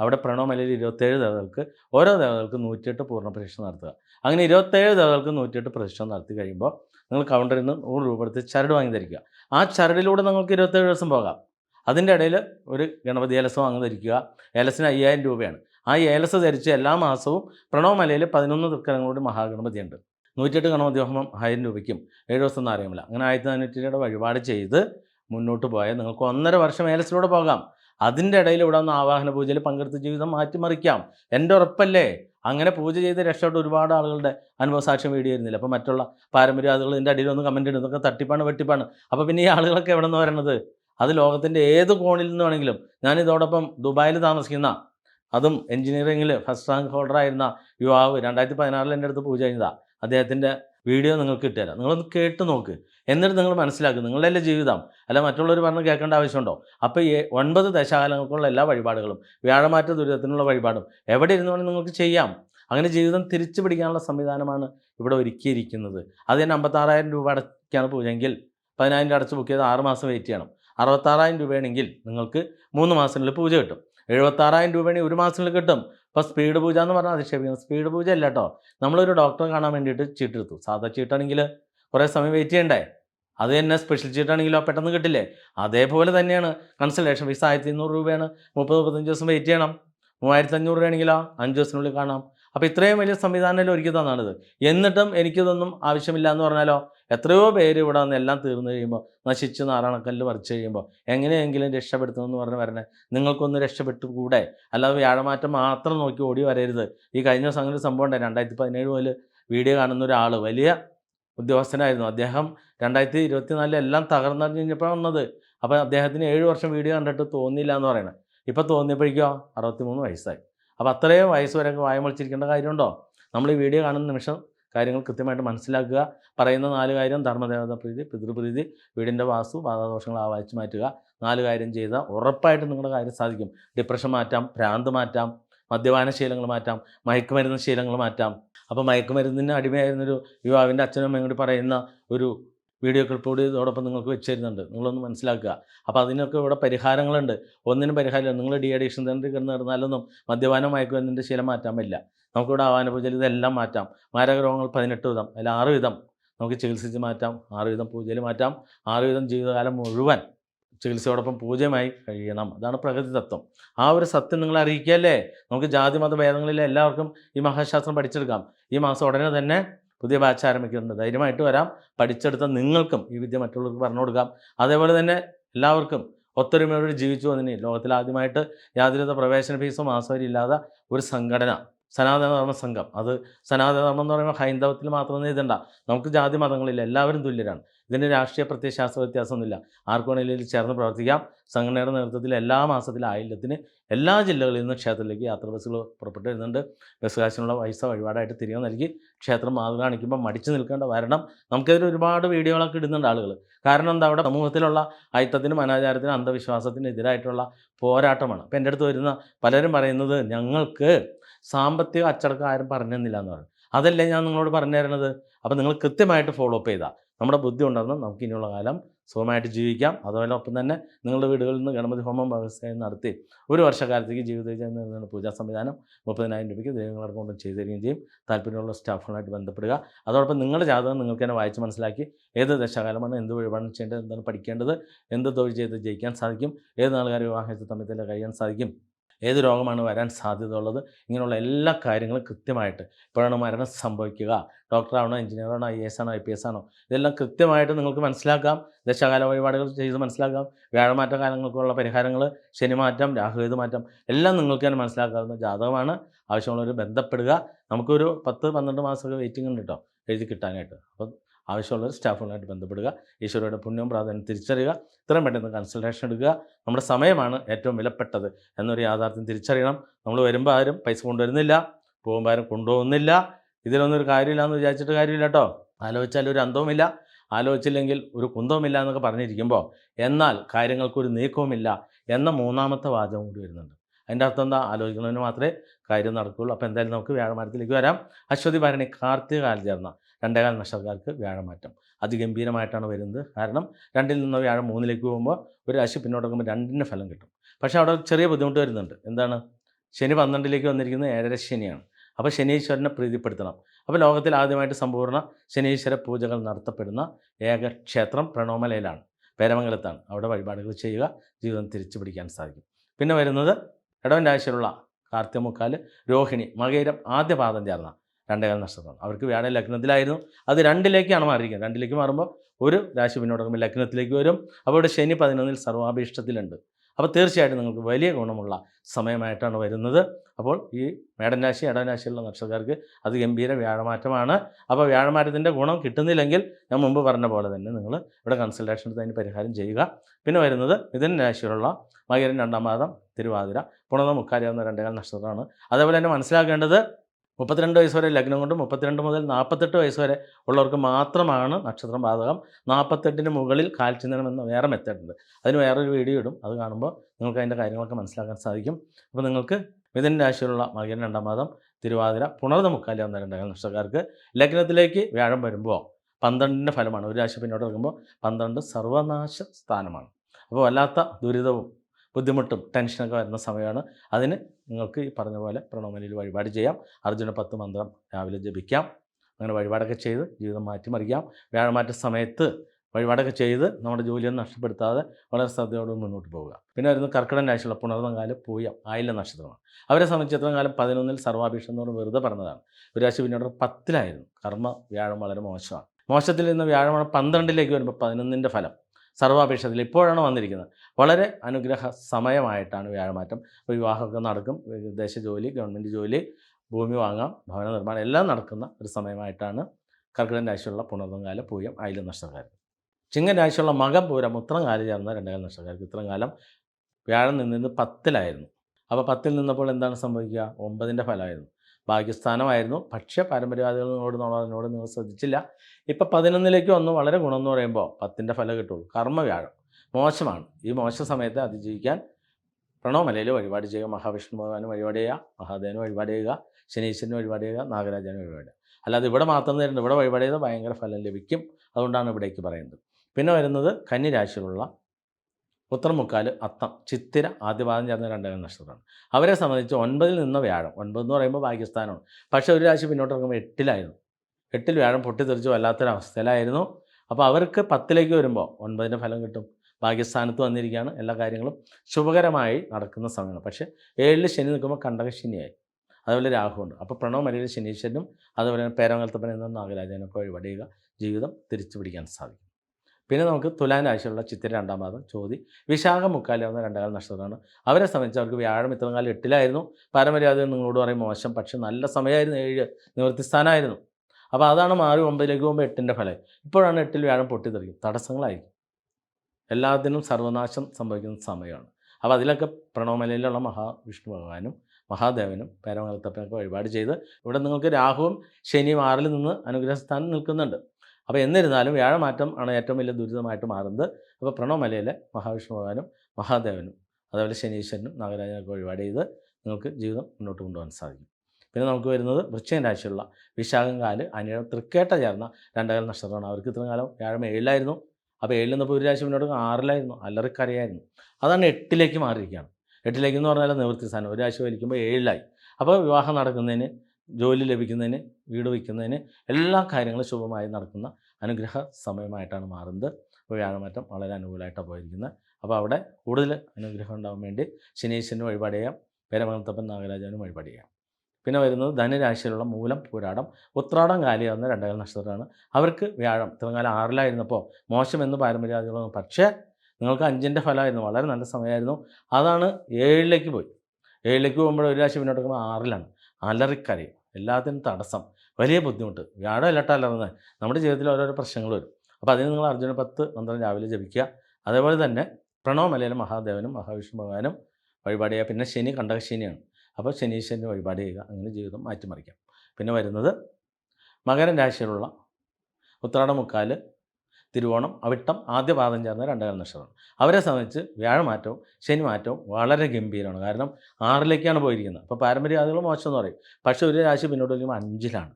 [SPEAKER 1] അവിടെ പ്രണവമലയിൽ ഇരുപത്തേഴ് ദേവതകൾക്ക് ഓരോ ദേവതകൾക്ക് നൂറ്റിയെട്ട് പൂർണ പരീക്ഷ നടത്തുക. അങ്ങനെ ഇരുപത്തേഴ് ദേവതകൾക്ക് നൂറ്റിയെട്ട് പ്രതിഷ്ഠ നടത്തി കഴിയുമ്പോൾ നിങ്ങൾ കൗണ്ടറിൽ നിന്ന് നൂറ് രൂപ എടുത്ത് ചരട് വാങ്ങി ധരിക്കുക. ആ ചരടിലൂടെ നിങ്ങൾക്ക് ഇരുപത്തേഴ് ദിവസം പോകാം. അതിന്റെ ഇടയിൽ ഒരു ഗണപതി ഏലസം വാങ്ങി ധരിക്കുക. ഏലസിന് അയ്യായിരം രൂപയാണ്. ആ ഏലസ് ധരിച്ച് എല്ലാ മാസവും പ്രണവമലയിൽ പതിനൊന്ന് തൃക്കരങ്ങളോട് മഹാഗണപതിയുണ്ട്. നൂറ്റിയെട്ട് ഗണപതി ഹോമം ആയിരം രൂപയ്ക്കും ഏഴ് ദിവസം നാറിയമില്ല അങ്ങനെ ആയിരത്തി നാനൂറ്റി രൂപയുടെ വഴിപാട് ചെയ്ത് മുന്നോട്ട് പോയാൽ നിങ്ങൾക്ക് ഒന്നര വർഷം ഏലസിലൂടെ പോകാം. അതിന്റെ ഇടയിൽ ഇവിടെ ഒന്ന് ആവാഹന പൂജയിൽ പങ്കെടുത്ത് ജീവിതം മാറ്റിമറിക്കാം. എന്റെ ഉറപ്പല്ലേ? അങ്ങനെ പൂജ ചെയ്ത് രക്ഷപ്പെട്ട ഒരുപാട് ആളുകളുടെ അനുഭവസാക്ഷ്യം വീഡിയോ ഇരുന്നില്ല അപ്പോൾ മറ്റുള്ള പാരമ്പര്യവാദികൾ ഇതിന്റെ അടിയിൽ ഒന്ന് കമന്റ് ഇടും ഇതൊക്കെ തട്ടിപ്പാണ് വെട്ടിപ്പാണ്. അപ്പോൾ പിന്നെ ഈ ആളുകളൊക്കെ എവിടെ നിന്ന് വരണത്? അത് ലോകത്തിന്റെ ഏത് കോണിൽ നിന്ന് വേണമെങ്കിലും. ഞാൻ ഇതോടൊപ്പം ദുബായിൽ താമസിക്കുന്ന അതും എഞ്ചിനീയറിംഗിൽ ഫസ്റ്റ് റാങ്ക് ഹോൾഡർ ആയിരുന്ന യുവാവ് രണ്ടായിരത്തി പതിനാറിൽ എന്റെ അടുത്ത് പൂജ കഴിഞ്ഞതാണ് അദ്ദേഹത്തിന്റെ വീഡിയോ നിങ്ങൾക്ക് ഇട്ടുതരാം. നിങ്ങളൊന്ന് കേട്ട് നോക്ക്. എന്നിട്ട് നിങ്ങൾ മനസ്സിലാക്കും നിങ്ങളുടെ ജീവിതം? അല്ല മറ്റുള്ളവർ പറഞ്ഞ് കേൾക്കേണ്ട ആവശ്യമുണ്ടോ? അപ്പോൾ ഈ ഒൻപത് ദശാകാലങ്ങൾക്കുള്ള എല്ലാ വഴിപാടുകളും വ്യാഴമാറ്റ ദുരിതത്തിനുള്ള വഴിപാടും എവിടെ ഇരുന്നു വേണമെങ്കിൽ നിങ്ങൾക്ക് ചെയ്യാം. അങ്ങനെ ജീവിതം തിരിച്ചു പിടിക്കാനുള്ള സംവിധാനമാണ് ഇവിടെ ഒരുക്കിയിരിക്കുന്നത്. അത് തന്നെ അമ്പത്താറായിരം രൂപ അടയ്ക്കാണ് പൂജയെങ്കിൽ പതിനായിരം രൂപ അടച്ച് ബുക്ക് ചെയ്ത് ആറ് മാസം വെയിറ്റ് ചെയ്യണം. അറുപത്താറായിരം രൂപയാണെങ്കിൽ നിങ്ങൾക്ക് മൂന്ന് മാസത്തിനുള്ളിൽ പൂജ കിട്ടും. എഴുപത്താറായിരം രൂപയാണെങ്കിൽ ഒരു മാസത്തിൽ കിട്ടും. ഇപ്പോൾ സ്പീഡ് പൂജ എന്ന് പറഞ്ഞാൽ അധിക്ഷേപിക്കുന്നത് സ്പീഡ് പൂജ അല്ല കേട്ടോ. നമ്മളൊരു ഡോക്ടറെ കാണാൻ വേണ്ടിയിട്ട് ചീട്ടെടുത്തു സാധാ ചീട്ടാണെങ്കിൽ കുറേ സമയം വെയിറ്റ് ചെയ്യണ്ടേ? അത് തന്നെ സ്പെഷ്യൽ ചീട്ടാണെങ്കിലോ പെട്ടെന്ന് കിട്ടില്ലേ? അതേപോലെ തന്നെയാണ്. കൺസൾട്ടേഷൻ ഫീസ് ആയിരത്തി ഇരുന്നൂറ് രൂപയാണ്. മുപ്പത് മുപ്പത്തഞ്ച് ദിവസം വെയിറ്റ് ചെയ്യണം. മൂവായിരത്തി അഞ്ഞൂറ് രൂപയാണെങ്കിലോ അഞ്ച് ദിവസത്തിനുള്ളിൽ കാണാം. അപ്പോൾ ഇത്രയും വലിയ സംവിധാനമല്ലേ ഒരുക്കി തന്നാണിത്. എന്നിട്ടും എനിക്കിതൊന്നും ആവശ്യമില്ല എന്ന് പറഞ്ഞാലോ എത്രയോ പേര് ഇവിടെ വന്ന് എല്ലാം തീർന്നു കഴിയുമ്പോൾ നശിച്ച് നാറാണക്കല്ല് പറിച്ചു കഴിയുമ്പോൾ എങ്ങനെയെങ്കിലും രക്ഷപ്പെടുത്തുമെന്ന് പറഞ്ഞ് വരണേ. നിങ്ങൾക്കൊന്ന് രക്ഷപ്പെട്ടു കൂടെ അല്ലാതെ വ്യാഴമാറ്റം മാത്രം നോക്കി ഓടി വരരുത്. ഈ കഴിഞ്ഞ ദിവസം അങ്ങനെ സംഭവം ഉണ്ടായി. രണ്ടായിരത്തി പതിനേഴ് മുതൽ വീഡിയോ കാണുന്ന ഒരാൾ വലിയ ഉദ്യോഗസ്ഥനായിരുന്നു. അദ്ദേഹം രണ്ടായിരത്തി ഇരുപത്തിനാലിൽ എല്ലാം തകർന്നറിഞ്ഞു കഴിഞ്ഞപ്പോഴാണ് വന്നത്. അപ്പോൾ അദ്ദേഹത്തിന് ഏഴ് വർഷം വീഡിയോ കണ്ടിട്ട് തോന്നിയില്ല എന്ന് പറയണത് ഇപ്പോൾ തോന്നിയപ്പോഴേക്കോ? അറുപത്തിമൂന്ന് വയസ്സായി. അപ്പോൾ അത്രയും വയസ്സ് വരെ വായമളിച്ചിരിക്കേണ്ട കാര്യമുണ്ടോ? നമ്മൾ ഈ വീഡിയോ കാണുന്ന നിമിഷം കാര്യങ്ങൾ കൃത്യമായിട്ട് മനസ്സിലാക്കുക. പറയുന്ന നാല് കാര്യം ധർമ്മദേവത പ്രീതി പിതൃപ്രീതി വീടിന്റെ വാസ്തു ബാധാദോഷങ്ങൾ ആവാച്ചു മാറ്റുക. നാല് കാര്യം ചെയ്താൽ ഉറപ്പായിട്ട് നിങ്ങളുടെ കാര്യം സാധിക്കും. ഡിപ്രഷൻ മാറ്റാം ഭ്രാന്ത് മാറ്റാം മദ്യപാന ശീലങ്ങൾ മാറ്റാം മയക്കുമരുന്ന് ശീലങ്ങൾ മാറ്റാം. അപ്പോൾ മയക്കുമരുന്നിന് അടിമയായിരുന്നൊരു യുവാവിന്റെ അച്ഛനും അമ്മയും കൂടി പറയുന്ന ഒരു വീഡിയോ ക്ലിപ്പ് കൂടി ഇതോടൊപ്പം നിങ്ങൾക്ക് വെച്ച് തരുന്നുണ്ട് നിങ്ങളൊന്ന് മനസ്സിലാക്കുക. അപ്പോൾ അതിനൊക്കെ ഇവിടെ പരിഹാരങ്ങളുണ്ട്. ഒന്നിനും പരിഹാരമില്ല. നിങ്ങൾ ഡി അഡിക്ഷൻ സെന്ററിൽ കിടന്ന് നടന്നാലൊന്നും മദ്യപാനം മയക്കുമരുന്നിന്റെ ശീലം മാറ്റാൻ പറ്റില്ല. നമുക്കിവിടെ ആവാന പൂജയിൽ ഇതെല്ലാം മാറ്റാം. മാരക രോഗങ്ങൾ പതിനെട്ട് വിധം അല്ല ആറ് വിധം. നമുക്ക് ചികിത്സിച്ച് മാറ്റാം. ആറ് വിധം പൂജയിൽ മാറ്റാം. ആറ് വിധം ജീവിതകാലം മുഴുവൻ ചികിത്സയോടൊപ്പം പൂജ്യമായി കഴിയണം. അതാണ് പ്രകൃതി തത്വം. ആ ഒരു സത്യം നിങ്ങൾ അറിയിക്കുകയല്ലേ? നമുക്ക് ജാതി മത ഭേദങ്ങളിലെ എല്ലാവർക്കും ഈ മഹാശാസ്ത്രം പഠിച്ചെടുക്കാം. ഈ മാസം ഉടനെ തന്നെ പുതിയ ബാച്ച് ആരംഭിക്കുന്നുണ്ട്. ധൈര്യമായിട്ട് വരാം. പഠിച്ചെടുത്ത നിങ്ങൾക്കും ഈ വിദ്യ മറ്റുള്ളവർക്ക് പറഞ്ഞു കൊടുക്കാം. അതേപോലെ തന്നെ എല്ലാവർക്കും ഒത്തൊരുമയോടെ ജീവിച്ചു വന്നിനി. ലോകത്തിൽ ആദ്യമായിട്ട് യാതൊരുവിധ പ്രവേശന ഫീസോ മാസവരി ഇല്ലാതെ ഒരു സംഘടന. സനാതനധർമ്മ സംഘം. അത് സനാതനധർമ്മം എന്ന് പറയുമ്പോൾ ഹൈന്ദവത്തിൽ മാത്രമൊന്നും ഇതണ്ട നമുക്ക് ജാതി മതങ്ങളില്ല എല്ലാവരും തുല്യരാണ്. ഇതിന് രാഷ്ട്രീയ പ്രത്യയശാസ്ത്ര വ്യത്യാസമൊന്നുമില്ല. ആർക്കുവേണമെങ്കിലും ചേർന്ന് പ്രവർത്തിക്കാം. സംഘടനയുടെ നേതൃത്വത്തിൽ എല്ലാ മാസത്തിലും ആയില്യത്തിന് എല്ലാ ജില്ലകളിൽ നിന്നും ക്ഷേത്രത്തിലേക്ക് യാത്ര ബസ്സുകൾ പുറപ്പെട്ടു വരുന്നുണ്ട്. ബസ് കാശിനുള്ള പൈസ വഴിപാടായിട്ട് തിരികെ നൽകി ക്ഷേത്രം മാതൃക കാണിക്കുമ്പോൾ മടിച്ചു നിൽക്കേണ്ട വരണം. നമുക്കതിൽ ഒരുപാട് വീഡിയോകളൊക്കെ ഇടുന്നുണ്ട് ആളുകൾ കാരണം എന്താ? അവിടെ സമൂഹത്തിലുള്ള അയിത്തത്തിനും അനാചാരത്തിനും അന്ധവിശ്വാസത്തിനും എതിരായിട്ടുള്ള പോരാട്ടമാണ്. അപ്പം എന്റെ അടുത്ത് വരുന്ന പലരും പറയുന്നത് ഞങ്ങൾക്ക് സാമ്പത്തിക അച്ചടക്കം ആരും പറഞ്ഞു തന്നില്ല എന്ന് അതല്ലേ ഞാൻ നിങ്ങളോട് പറഞ്ഞു തരുന്നത്? അപ്പോൾ നിങ്ങൾ കൃത്യമായിട്ട് ഫോളോ അപ്പ് ചെയ്താൽ നമ്മുടെ ബുദ്ധി ഉണ്ടെന്ന് നമുക്ക് ഇനിയുള്ള കാലം സുഖമായിട്ട് ജീവിക്കാം. അതുപോലെ ഒപ്പം തന്നെ നിങ്ങളുടെ വീടുകളിൽ നിന്ന് ഗണപതി ഹോമം വ്യവസായം നടത്തി ഒരു വർഷക്കാലത്തേക്ക് ജീവിതം നേടുന്ന പൂജാ സംവിധാനം മുപ്പതിനായിരം രൂപയ്ക്ക് ദൈവങ്ങളെ കൊണ്ട് ചെയ്തു തരികയും ചെയ്യും. താല്പര്യമുള്ള സ്റ്റാഫുകളായിട്ട് ബന്ധപ്പെടുക. അതോടൊപ്പം നിങ്ങളുടെ ജാതകം നിങ്ങൾക്ക് തന്നെ വായിച്ച് മനസ്സിലാക്കി ഏത് ദശകാലമാണ് എന്ത് വഴിപാടാണ് ചെയ്യേണ്ടത് എന്താണ് പഠിക്കേണ്ടത് എന്ത് തൊഴിൽ ചെയ്ത് ജയിക്കാൻ സാധിക്കും ഏത് നാളുകാർ വിവാഹത്തെ തമ്മിൽ കഴിയാൻ സാധിക്കും. ഏത് രോഗമാണ് വരാൻ സാധ്യതയുള്ളത്? ഇങ്ങനെയുള്ള എല്ലാ കാര്യങ്ങളും കൃത്യമായിട്ട് ഇപ്പോഴാണ് മരണം സംഭവിക്കുക. ഡോക്ടറാണോ എഞ്ചിനീയറാണോ ഐ എസ് ആണോ ഐ പി എസ് ആണോ? ഇതെല്ലാം കൃത്യമായിട്ട് നിങ്ങൾക്ക് മനസ്സിലാക്കാം. ദശകാല വഴിപാടുകൾ ചെയ്ത് മനസ്സിലാക്കാം. വ്യാഴമാറ്റ കാലങ്ങൾക്കുള്ള പരിഹാരങ്ങൾ ശനിമാറ്റം രാഹുവേത് മാറ്റം എല്ലാം നിങ്ങൾക്ക് തന്നെ മനസ്സിലാക്കാവുന്ന ജാതകമാണ്. ആവശ്യമുള്ളവർ ബന്ധപ്പെടുക. നമുക്കൊരു പത്ത് പന്ത്രണ്ട് മാസമൊക്കെ വെയിറ്റിംഗ് ഉണ്ട് കേട്ടോ എഴുതി കിട്ടാനായിട്ട്. അപ്പം ആവശ്യമുള്ളവർ സ്റ്റാഫുകളുമായിട്ട് ബന്ധപ്പെടുക ഈശ്വരയുടെ പുണ്യവും പ്രാധാന്യം തിരിച്ചറിയുക ഇത്രയും പെട്ടെന്ന് കൺസൾട്ടേഷൻ എടുക്കുക. നമ്മുടെ സമയമാണ് ഏറ്റവും വിലപ്പെട്ടത് എന്നൊരു യാഥാർത്ഥ്യം തിരിച്ചറിയണം. നമ്മൾ വരുമ്പോൾ ആരും പൈസ കൊണ്ടുവരുന്നില്ല പോകുമ്പോൾ ആരും കൊണ്ടുപോകുന്നില്ല. ഇതിലൊന്നും ഒരു എന്ന് വിചാരിച്ചിട്ട് കാര്യമില്ല കേട്ടോ. ആലോചിച്ചാൽ ഒരു അന്തവുമില്ല. ആലോചിച്ചില്ലെങ്കിൽ ഒരു കുന്തവുമില്ല എന്നൊക്കെ പറഞ്ഞിരിക്കുമ്പോൾ എന്നാൽ കാര്യങ്ങൾക്കൊരു നീക്കവുമില്ല എന്ന മൂന്നാമത്തെ വാചകം കൂടി വരുന്നുണ്ട്. അതിന്റെ അർത്ഥം എന്താ? ആലോചിക്കുന്നതിന് മാത്രമേ കാര്യം നടക്കുകയുള്ളൂ. അപ്പോൾ എന്തായാലും നമുക്ക് വ്യാഴമാരത്തിലേക്ക് വരാം. അശ്വതി ഭരണി കാർത്തിക കാലം ചേർന്ന രണ്ടേകാൽ നക്ഷത്രക്കാർക്ക് വ്യാഴമാറ്റം. അതിഗംഭീരമായിട്ടാണ് വരുന്നത്. കാരണം രണ്ടിൽ നിന്ന് വ്യാഴം മൂന്നിലേക്ക് പോകുമ്പോൾ ഒരു രാശി പിന്നോട്ട് പോകുമ്പോൾ രണ്ടിന്റെ ഫലം കിട്ടും. പക്ഷേ അവിടെ ചെറിയ ബുദ്ധിമുട്ട് വരുന്നുണ്ട്. എന്താണ്? ശനി പന്ത്രണ്ടിലേക്ക് വന്നിരിക്കുന്നത് ഏഴര ശനിയാണ്. അപ്പോൾ ശനീശ്വരനെ പ്രീതിപ്പെടുത്തണം. അപ്പോൾ ലോകത്തിൽ ആദ്യമായിട്ട് സമ്പൂർണ ശനീശ്വര പൂജകൾ നടത്തപ്പെടുന്ന ഏക ക്ഷേത്രം പ്രണോമലയിലാണ്. പേരമംഗലത്താണ്. അവിടെ വഴിപാടുകൾ ചെയ്യുക ജീവിതം തിരിച്ചു പിടിക്കാൻ സാധിക്കും. പിന്നെ വരുന്നത് ഇടവൻ രാശിയിലുള്ള കാർത്തികമുക്കാൽ രോഹിണി മകയിരം ആദ്യ പാദം ചേർന്ന രണ്ടേകാൽ നക്ഷത്രം. അവർക്ക് വ്യാഴം ലഗ്നത്തിലായിരുന്നു. അത് രണ്ടിലേക്കാണ് മാറിയിരിക്കുന്നത്. രണ്ടിലേക്ക് മാറുമ്പോൾ ഒരു രാശി പിന്നോട്ട് ലഗ്നത്തിലേക്ക് വരും. അപ്പോൾ ഇവിടെ ശനി പതിനൊന്നിൽ സർവാഭീഷ്ടത്തിലുണ്ട്. അപ്പോൾ തീർച്ചയായിട്ടും നിങ്ങൾക്ക് വലിയ ഗുണമുള്ള സമയമായിട്ടാണ് വരുന്നത്. അപ്പോൾ ഈ ഇടവൻ രാശിയുള്ള നക്ഷത്രക്കാർക്ക് അത് ഗംഭീര വ്യാഴമാറ്റമാണ്. അപ്പോൾ വ്യാഴമാറ്റത്തിന്റെ ഗുണം കിട്ടുന്നില്ലെങ്കിൽ ഞാൻ മുമ്പ് പറഞ്ഞ പോലെ തന്നെ നിങ്ങൾ ഇവിടെ കൺസൾട്ടേഷൻ എടുത്ത് അതിന് പരിഹാരം ചെയ്യുക. പിന്നെ വരുന്നത് മിഥുന രാശിയിലുള്ള മകരൻ രണ്ടാം മാതം തിരുവാതിര പുണർന്ന മുക്കാലിയാവുന്ന രണ്ടേകാൽ നക്ഷത്രമാണ്. അതേപോലെ തന്നെ മനസ്സിലാക്കേണ്ടത് മുപ്പത്തിരണ്ട് വയസ്സ് വരെ ലഗ്നം കൊണ്ട് മുപ്പത്തിരണ്ട് മുതൽ നാൽപ്പത്തെട്ട് വയസ്സ് വരെ ഉള്ളവർക്ക് മാത്രമാണ് നക്ഷത്രം ബാധകം. നാൽപ്പത്തെട്ടിന് മുകളിൽ കാൽച്ചിന്തനമെന്ന് വേറെ മെത്തേഡ് ഉണ്ട്. അതിന് വേറൊരു വീഡിയോ ഇടും. അത് കാണുമ്പോൾ നിങ്ങൾക്ക് അതിന്റെ കാര്യങ്ങളൊക്കെ മനസ്സിലാക്കാൻ സാധിക്കും. അപ്പോൾ നിങ്ങൾക്ക് മിഥുൻ രാശിയിലുള്ള മകൻ രണ്ടാം മാതം തിരുവാതിര പുണർന്ന വന്ന രണ്ടാം നക്ഷത്രക്കാർക്ക്. ലഗ്നത്തിലേക്ക് വ്യാഴം വരുമ്പോൾ പന്ത്രണ്ടിന്റെ ഫലമാണ്. ഒരു രാശി പിന്നോട്ട് ഇറങ്ങുമ്പോൾ പന്ത്രണ്ട് സർവനാശ സ്ഥാനമാണ്. അപ്പോൾ വല്ലാത്ത ദുരിതവും ബുദ്ധിമുട്ടും ടെൻഷനൊക്കെ വരുന്ന സമയമാണ്. അതിന് നിങ്ങൾക്ക് ഈ പറഞ്ഞ പോലെ പ്രണോമനിയിൽ വഴിപാട് ചെയ്യാം. അർജുന പത്ത് മന്ത്രം രാവിലെ ജപിക്കാം. അങ്ങനെ വഴിപാടൊക്കെ ചെയ്ത് ജീവിതം മാറ്റിമറിക്കാം. വ്യാഴമാറ്റ സമയത്ത് വഴിപാടൊക്കെ ചെയ്ത് നമ്മുടെ ജോലിയൊന്നും നഷ്ടപ്പെടുത്താതെ വളരെ ശ്രദ്ധയോടെ മുന്നോട്ട് പോവുക. പിന്നെ വരുന്ന കർക്കിടൻ രാശിയുള്ള പുണർന്നകാലം പൂയം ആയില്ല നക്ഷത്രമാണ്. അവരെ സംബന്ധിച്ച് എത്ര കാലം? പതിനൊന്നിൽ സർവാഭീഷം എന്ന് പറഞ്ഞ് വെറുതെ പറഞ്ഞതാണ്. ഒരു രാശി പിന്നീട് പത്തിലായിരുന്നു. കർമ്മ വ്യാഴം വളരെ മോശമാണ്. മോശത്തിൽ നിന്ന് വ്യാഴമാണ് പന്ത്രണ്ടിലേക്ക് വരുമ്പോൾ പതിനൊന്നിന്റെ ഫലം. സർവാപേക്ഷത്തിൽ ഇപ്പോഴാണ് വന്നിരിക്കുന്നത്. വളരെ അനുഗ്രഹ സമയമായിട്ടാണ് വ്യാഴമാറ്റം വിവാഹമൊക്കെ നടക്കും. വിദേശ ജോലി ഗവൺമെന്റ് ജോലി ഭൂമി വാങ്ങാം ഭവന നിർമ്മാണം എല്ലാം നടക്കുന്ന ഒരു സമയമായിട്ടാണ് കർക്കിടൻ രാശിയുള്ള പുണർന്നകാലം പൂയം അയില നഷ്ടക്കാരൻ ചിങ്ങൻ രാശിയുള്ള മകം പൂരം ഉത്രം കാലം ചേർന്ന രണ്ടേകാൽ നഷ്ടക്കാർക്ക് ഇത്രയും കാലം വ്യാഴം നിന്നിന്ന് പത്തിലായിരുന്നു. അപ്പോൾ പത്തിൽ നിന്നപ്പോൾ എന്താണ് സംഭവിക്കുക? ഒമ്പതിന്റെ ഫലമായിരുന്നു. ഭാഗ്യസ്ഥാനമായിരുന്നു. പക്ഷേ പാരമ്പര്യവാദികളോട് നമ്മളതിനോട് നിങ്ങൾ ശ്രദ്ധിച്ചില്ല. ഇപ്പം പതിനൊന്നിലേക്ക് വന്നു. വളരെ ഗുണം എന്ന് പറയുമ്പോൾ പത്തിന്റെ ഫലം കിട്ടുള്ളൂ. കർമ്മവ്യാഴം. മോശമാണ്. ഈ മോശ സമയത്തെ അതിജീവിക്കാൻ പ്രണവമലയിൽ വഴിപാട് ചെയ്യുക മഹാവിഷ്ണു ഭഗവാന് വഴിപാട് ചെയ്യുക മഹാദേവന് വഴിപാട് ചെയ്യുക ശനീശ്വരന് വഴിപാട് ചെയ്യുക നാഗരാജന് വഴിപാട് അല്ലാതെ ഇവിടെ മാത്രം തരുന്നുണ്ട് ഇവിടെ വഴിപാട് ചെയ്താൽ ഭയങ്കര ഫലം ലഭിക്കും. അതുകൊണ്ടാണ് ഇവിടേക്ക് പറയുന്നത്. പിന്നെ വരുന്നത് കന്നിരാശിയിലുള്ള ഉത്തരമുക്കാൽ അത്തം ചിത്തിര ആദ്യപാദം ചേർന്ന രണ്ടാം നക്ഷത്രമാണ്. അവരെ സംബന്ധിച്ച് ഒൻപതിൽ നിന്ന് വ്യാഴം. ഒൻപത് എന്ന് പറയുമ്പോൾ പാകിസ്ഥാനാണ് പക്ഷേ ഒരു രാശി പിന്നോട്ട് ഇറങ്ങുമ്പോൾ എട്ടിലായിരുന്നു. എട്ടിൽ വ്യാഴം പൊട്ടിത്തെറിച്ച് വല്ലാത്തൊരവസ്ഥയിലായിരുന്നു അപ്പോൾ അവർക്ക് പത്തിലേക്ക് വരുമ്പോൾ ഒൻപതിന്റെ ഫലം കിട്ടും. പാകിസ്ഥാനത്ത് വന്നിരിക്കുകയാണ് എല്ലാ കാര്യങ്ങളും ശുഭകരമായി നടക്കുന്ന സമയമാണ്. പക്ഷേ ഏഴിൽ ശനി നിൽക്കുമ്പോൾ കണ്ടക കണ്ടകശനിയായി. അതുപോലെ രാഹുണ്ട് അപ്പോൾ പ്രണവ് മലയിൽ ശനീശ്വരനും അതുപോലെ തന്നെ എന്ന നാഗരാജനൊക്കെ വഴിപടിയുക ജീവിതം തിരിച്ചു പിടിക്കാൻ സാധിക്കും. പിന്നെ നമുക്ക് തുലാൻ രാശിയുള്ള ചിത്തിര രണ്ടാം പാദം ചോതി വിശാഖ മുക്കാലാവുന്ന രണ്ടാം നക്ഷത്രമാണ് അവരെ സംബന്ധിച്ച് അവർക്ക് വ്യാഴം ഇത്രയും കാലം എട്ടിലായിരുന്നു. പരമര്യാദ നിങ്ങളോട് പറയും മോശം പക്ഷെ നല്ല സമയമായിരുന്നു ഏഴ് നിവൃത്തിസ്ഥാനമായിരുന്നു. അപ്പോൾ അതാണ് മാറി ഒമ്പതിലേക്ക് പോകുമ്പോൾ എട്ടിന്റെ ഫലം. ഇപ്പോഴാണ് എട്ടിൽ വ്യാഴം പൊട്ടിത്തെറിക്കും. തടസ്സങ്ങളായി എല്ലാത്തിനും സർവനാശം സംഭവിക്കുന്ന സമയമാണ്. അപ്പോൾ അതിലൊക്കെ പ്രണവമലയിലുള്ള മഹാവിഷ്ണു ഭഗവാനും മഹാദേവനും പേരമംഗലത്തപ്പനൊക്കെ വഴിപാട് ചെയ്ത് ഇവിടെ നിങ്ങൾക്ക് രാഹുവും ശനിയും ആറിൽ നിന്ന് അനുഗ്രഹസ്ഥാനം നിൽക്കുന്നുണ്ട്. അപ്പോൾ എന്നിരുന്നാലും വ്യാഴമാറ്റം ആണ് ഏറ്റവും വലിയ ദുരിതമായിട്ട് മാറുന്നത്. അപ്പോൾ പ്രണവമലയിലെ മഹാവിഷ്ണു ഭഗവാനും മഹാദേവനും അതേപോലെ ശനീശ്വരനും നാഗരാജനൊക്കെ വഴിപാട് ചെയ്ത് നിങ്ങൾക്ക് ജീവിതം മുന്നോട്ട് കൊണ്ടുപോകാൻ സാധിക്കും. പിന്നെ നമുക്ക് വരുന്നത് വൃശ്ചിക രാശിയുള്ള വിശാഖം കാൽ അനിഴം തൃക്കേട്ട ചേർന്ന രണ്ടകൽ നക്ഷത്രമാണ്. അവർക്ക് ഇത്രയും കാലം വ്യാഴം ഏഴിലായിരുന്നു. അപ്പോൾ ഏഴിൽ നിന്നപ്പോൾ ഒരു രാശി മുന്നോട്ട് ആറിലായിരുന്നു. അല്ലറിക്കറിയായിരുന്നു അതാണ് എട്ടിലേക്ക് മാറിയിരിക്കുകയാണ്. എട്ടിലേക്ക് എന്ന് പറഞ്ഞാൽ നിവൃത്തി സ്ഥാനം. ഒരു രാശി വലിക്കുമ്പോൾ ഏഴിലായി. അപ്പോൾ വിവാഹം നടക്കുന്നതിന് ജോലി ലഭിക്കുന്നതിന് വീട് വയ്ക്കുന്നതിന് എല്ലാ കാര്യങ്ങളും ശുഭമായി നടക്കുന്ന അനുഗ്രഹ സമയമായിട്ടാണ് മാറുന്നത്. അപ്പോൾ വ്യാഴമാറ്റം വളരെ അനുകൂലമായിട്ടാണ് പോയിരിക്കുന്നത്. അപ്പോൾ അവിടെ കൂടുതൽ അനുഗ്രഹം ഉണ്ടാകാൻ വേണ്ടി ശനീശ്വരനും വഴിപാട് ചെയ്യാം. പേരമംഗത്തപ്പൻ നാഗരാജാവിനും വഴിപാട് ചെയ്യാം. പിന്നെ വരുന്നത് ധനുരാശിയിലുള്ള മൂലം പൂരാടം. ഉത്രാടം കാലിയാവുന്ന രണ്ടകൽ നക്ഷത്രമാണ്. അവർക്ക് വ്യാഴം ഇത്രയും കാലം ആറിലായിരുന്നപ്പോൾ മോശമെന്ന് പാരമ്പര്യാദികളൊന്നും. പക്ഷേ നിങ്ങൾക്ക് അഞ്ചിന്റെ ഫലമായിരുന്നു. വളരെ നല്ല സമയമായിരുന്നു. അതാണ് ഏഴിലേക്ക് പോയി. ഏഴിലേക്ക് പോകുമ്പോൾ ഒരു രാശി മുന്നോട്ട് ആറിലാണ്. അലറിക്കരയും. എല്ലാത്തിനും തടസ്സം വലിയ ബുദ്ധിമുട്ട്. വ്യാഴം അല്ലട്ട അലറുന്നത് നമ്മുടെ ജീവിതത്തിൽ ഓരോരോ പ്രശ്നങ്ങൾ വരും. അപ്പോൾ അതിന് നിങ്ങൾ അർജുന പത്ത് മന്ത്രം രാവിലെ ജപിക്കുക. അതേപോലെ തന്നെ പ്രണവമലയിലെ മഹാദേവനും മഹാവിഷ്ണു ഭഗവാനും വഴിപാട് ചെയ്യുക. പിന്നെ ശനി കണ്ടകശനിയാണ്. അപ്പോൾ ശനീശ്വരന് വഴിപാട് ചെയ്യുക. അങ്ങനെ ജീവിതം മാറ്റിമറിക്കാം. പിന്നെ വരുന്നത് മകരൻ രാശിയിലുള്ള ഉത്രാട മുക്കാൽ തിരുവോണം അവിട്ടം ആദ്യ പാദം ചേർന്ന രണ്ടകാല നക്ഷത്രം. അവരെ സംബന്ധിച്ച് വ്യാഴമാറ്റവും ശനിമാറ്റവും വളരെ ഗംഭീരമാണ്. കാരണം ആറിലേക്കാണ് പോയിരിക്കുന്നത്. അപ്പോൾ പാരമ്പര്യാദികൾ മോശം എന്ന് പറയും. പക്ഷേ ഒരു രാശി പിന്നോട്ട് വയ്ക്കുമ്പോൾ അഞ്ചിലാണ്.